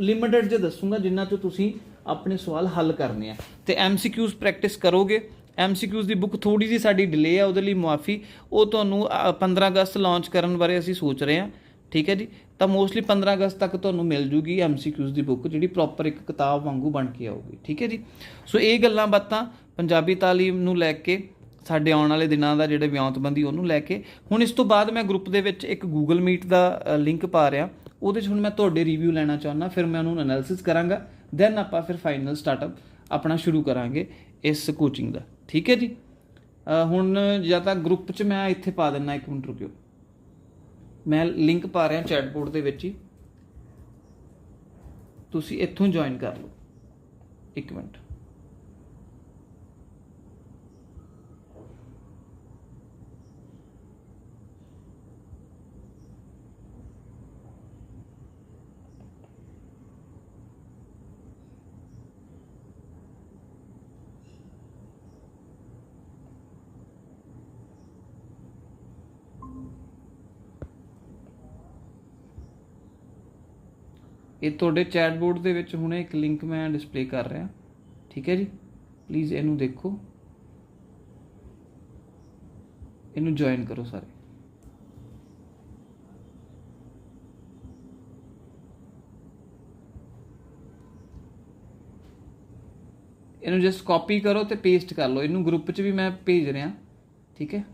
ਲਿਮਿਟਡ ਜੇ ਦੱਸੂਗਾ, ਜਿੰਨਾ 'ਚੋਂ ਤੁਸੀਂ ਆਪਣੇ ਸਵਾਲ ਹੱਲ ਕਰਨੇ ਆ। ਤੇ ਐਮਸੀਕਿਊਜ਼ ਪ੍ਰੈਕਟਿਸ ਕਰੋਗੇ? ਐਮਸੀਕਿਊਜ਼ ਦੀ ਬੁੱਕ ਥੋੜੀ ਜੀ ਸਾਡੀ ਡਿਲੇ ਆ ਉਹਦੇ ਲਈ ਮੁਆਫੀ। ਉਹ ਤੁਹਾਨੂੰ ਅ, 15 ਅਗਸਤ ਲਾਂਚ ਕਰਨ ਬਾਰੇ ਅਸੀਂ ਸੋਚ ਰਹੇ ਹਾਂ ਠੀਕ ਹੈ ਜੀ? ਤਾਂ ਮੋਸਟਲੀ 15 ਅਗਸਤ ਤੱਕ ਤੁਹਾਨੂੰ ਮਿਲ ਜੂਗੀ ਐਮਸੀਕਿਊਜ਼ ਦੀ ਬੁੱਕ ਜਿਹੜੀ ਪ੍ਰੋਪਰ ਇੱਕ ਕਿਤਾਬ ਵਾਂਗੂ ਬਣ ਕੇ ਆਊਗੀ। ਠੀਕ ਹੈ ਜੀ? ਸੋ ਇਹ ਗੱਲਾਂ ਬਾਤਾਂ ਪੰਜਾਬੀ ਤਾਲੀਮ ਨੂੰ ਲੈ ਕੇ ਸਾਡੇ ਆਉਣ ਵਾਲੇ ਦਿਨਾਂ ਦਾ ਜਿਹੜੇ ਵਿਉਂਤਬੰਦੀ ਉਹਨੂੰ ਲੈ ਕੇ। ਹੁਣ ਇਸ ਤੋਂ ਬਾਅਦ ਮੈਂ ਗਰੁੱਪ ਦੇ ਵਿੱਚ ਇੱਕ ਗੂਗਲ ਮੀਟ ਦਾ ਲਿੰਕ ਪਾ ਰਿਹਾ। ਉਹਦੇ 'ਚ ਹੁਣ ਮੈਂ ਤੁਹਾਡੇ ਰਿਵਿਊ ਲੈਣਾ ਚਾਹੁੰਦਾ ਫਿਰ ਮੈਂ ਉਹਨੂੰ ਐਨਾਲਿਸਿਸ ਕਰਾਂਗਾ। ਦੈਨ ਆਪਾਂ ਫਿਰ ਫਾਈਨਲ ਸਟਾਰਟਅਪ ਆਪਣਾ ਸ਼ੁਰੂ ਕਰਾਂਗੇ ਇਸ ਕੋਚਿੰਗ ਦਾ। ਠੀਕ ਹੈ ਜੀ? ਹੁਣ ਜਾਂ ਤਾਂ ਗਰੁੱਪ 'ਚ ਮੈਂ ਇੱਥੇ ਪਾ ਦਿੰਨਾ ਇੱਕ ਮਿੰਟ ਰੁਕਿਓ। ਮੈਂ ਲਿੰਕ ਪਾ ਰਿਹਾ ਚੈਟਬੋਰਡ ਦੇ ਵਿੱਚ ਹੀ। ਤੁਸੀਂ ਇੱਥੋਂ ਜੁਆਇਨ ਕਰ ਲਓ। ਇੱਕ ਮਿੰਟ। ਇਹ ਤੁਹਾਡੇ ਚੈਟਬੋਰਡ ਦੇ ਵਿੱਚ ਹੁਣੇ ਇੱਕ ਲਿੰਕ ਮੈਂ ਡਿਸਪਲੇ ਕਰ ਰਿਹਾ। ਠੀਕ ਹੈ ਜੀ? ਪਲੀਜ਼ ਇਹਨੂੰ ਦੇਖੋ। ਇਹਨੂੰ ਜੁਆਇਨ ਕਰੋ ਸਾਰੇ। ਇਹਨੂੰ ਜਸਟ ਕਾਪੀ ਕਰੋ ਤੇ ਪੇਸਟ ਕਰ ਲਓ। ਇਹਨੂੰ ਗਰੁੱਪ 'ਚ ਵੀ ਮੈਂ ਭੇਜ ਰਿਹਾ। ਠੀਕ ਹੈ?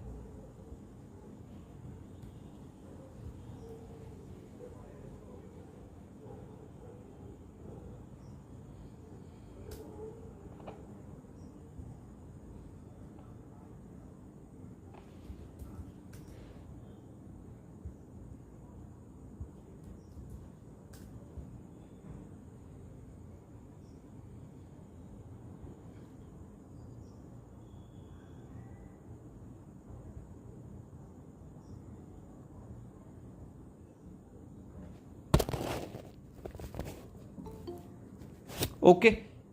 ਓਕੇ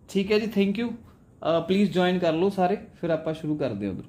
ਠੀਕ ਹੈ ਜੀ ਥੈਂਕ ਯੂ ਪਲੀਜ਼ ਜੁਆਇਨ ਕਰ ਲਓ ਸਾਰੇ, ਫਿਰ ਆਪਾਂ ਸ਼ੁਰੂ ਕਰਦੇ ਹਾਂ ਉਧਰ।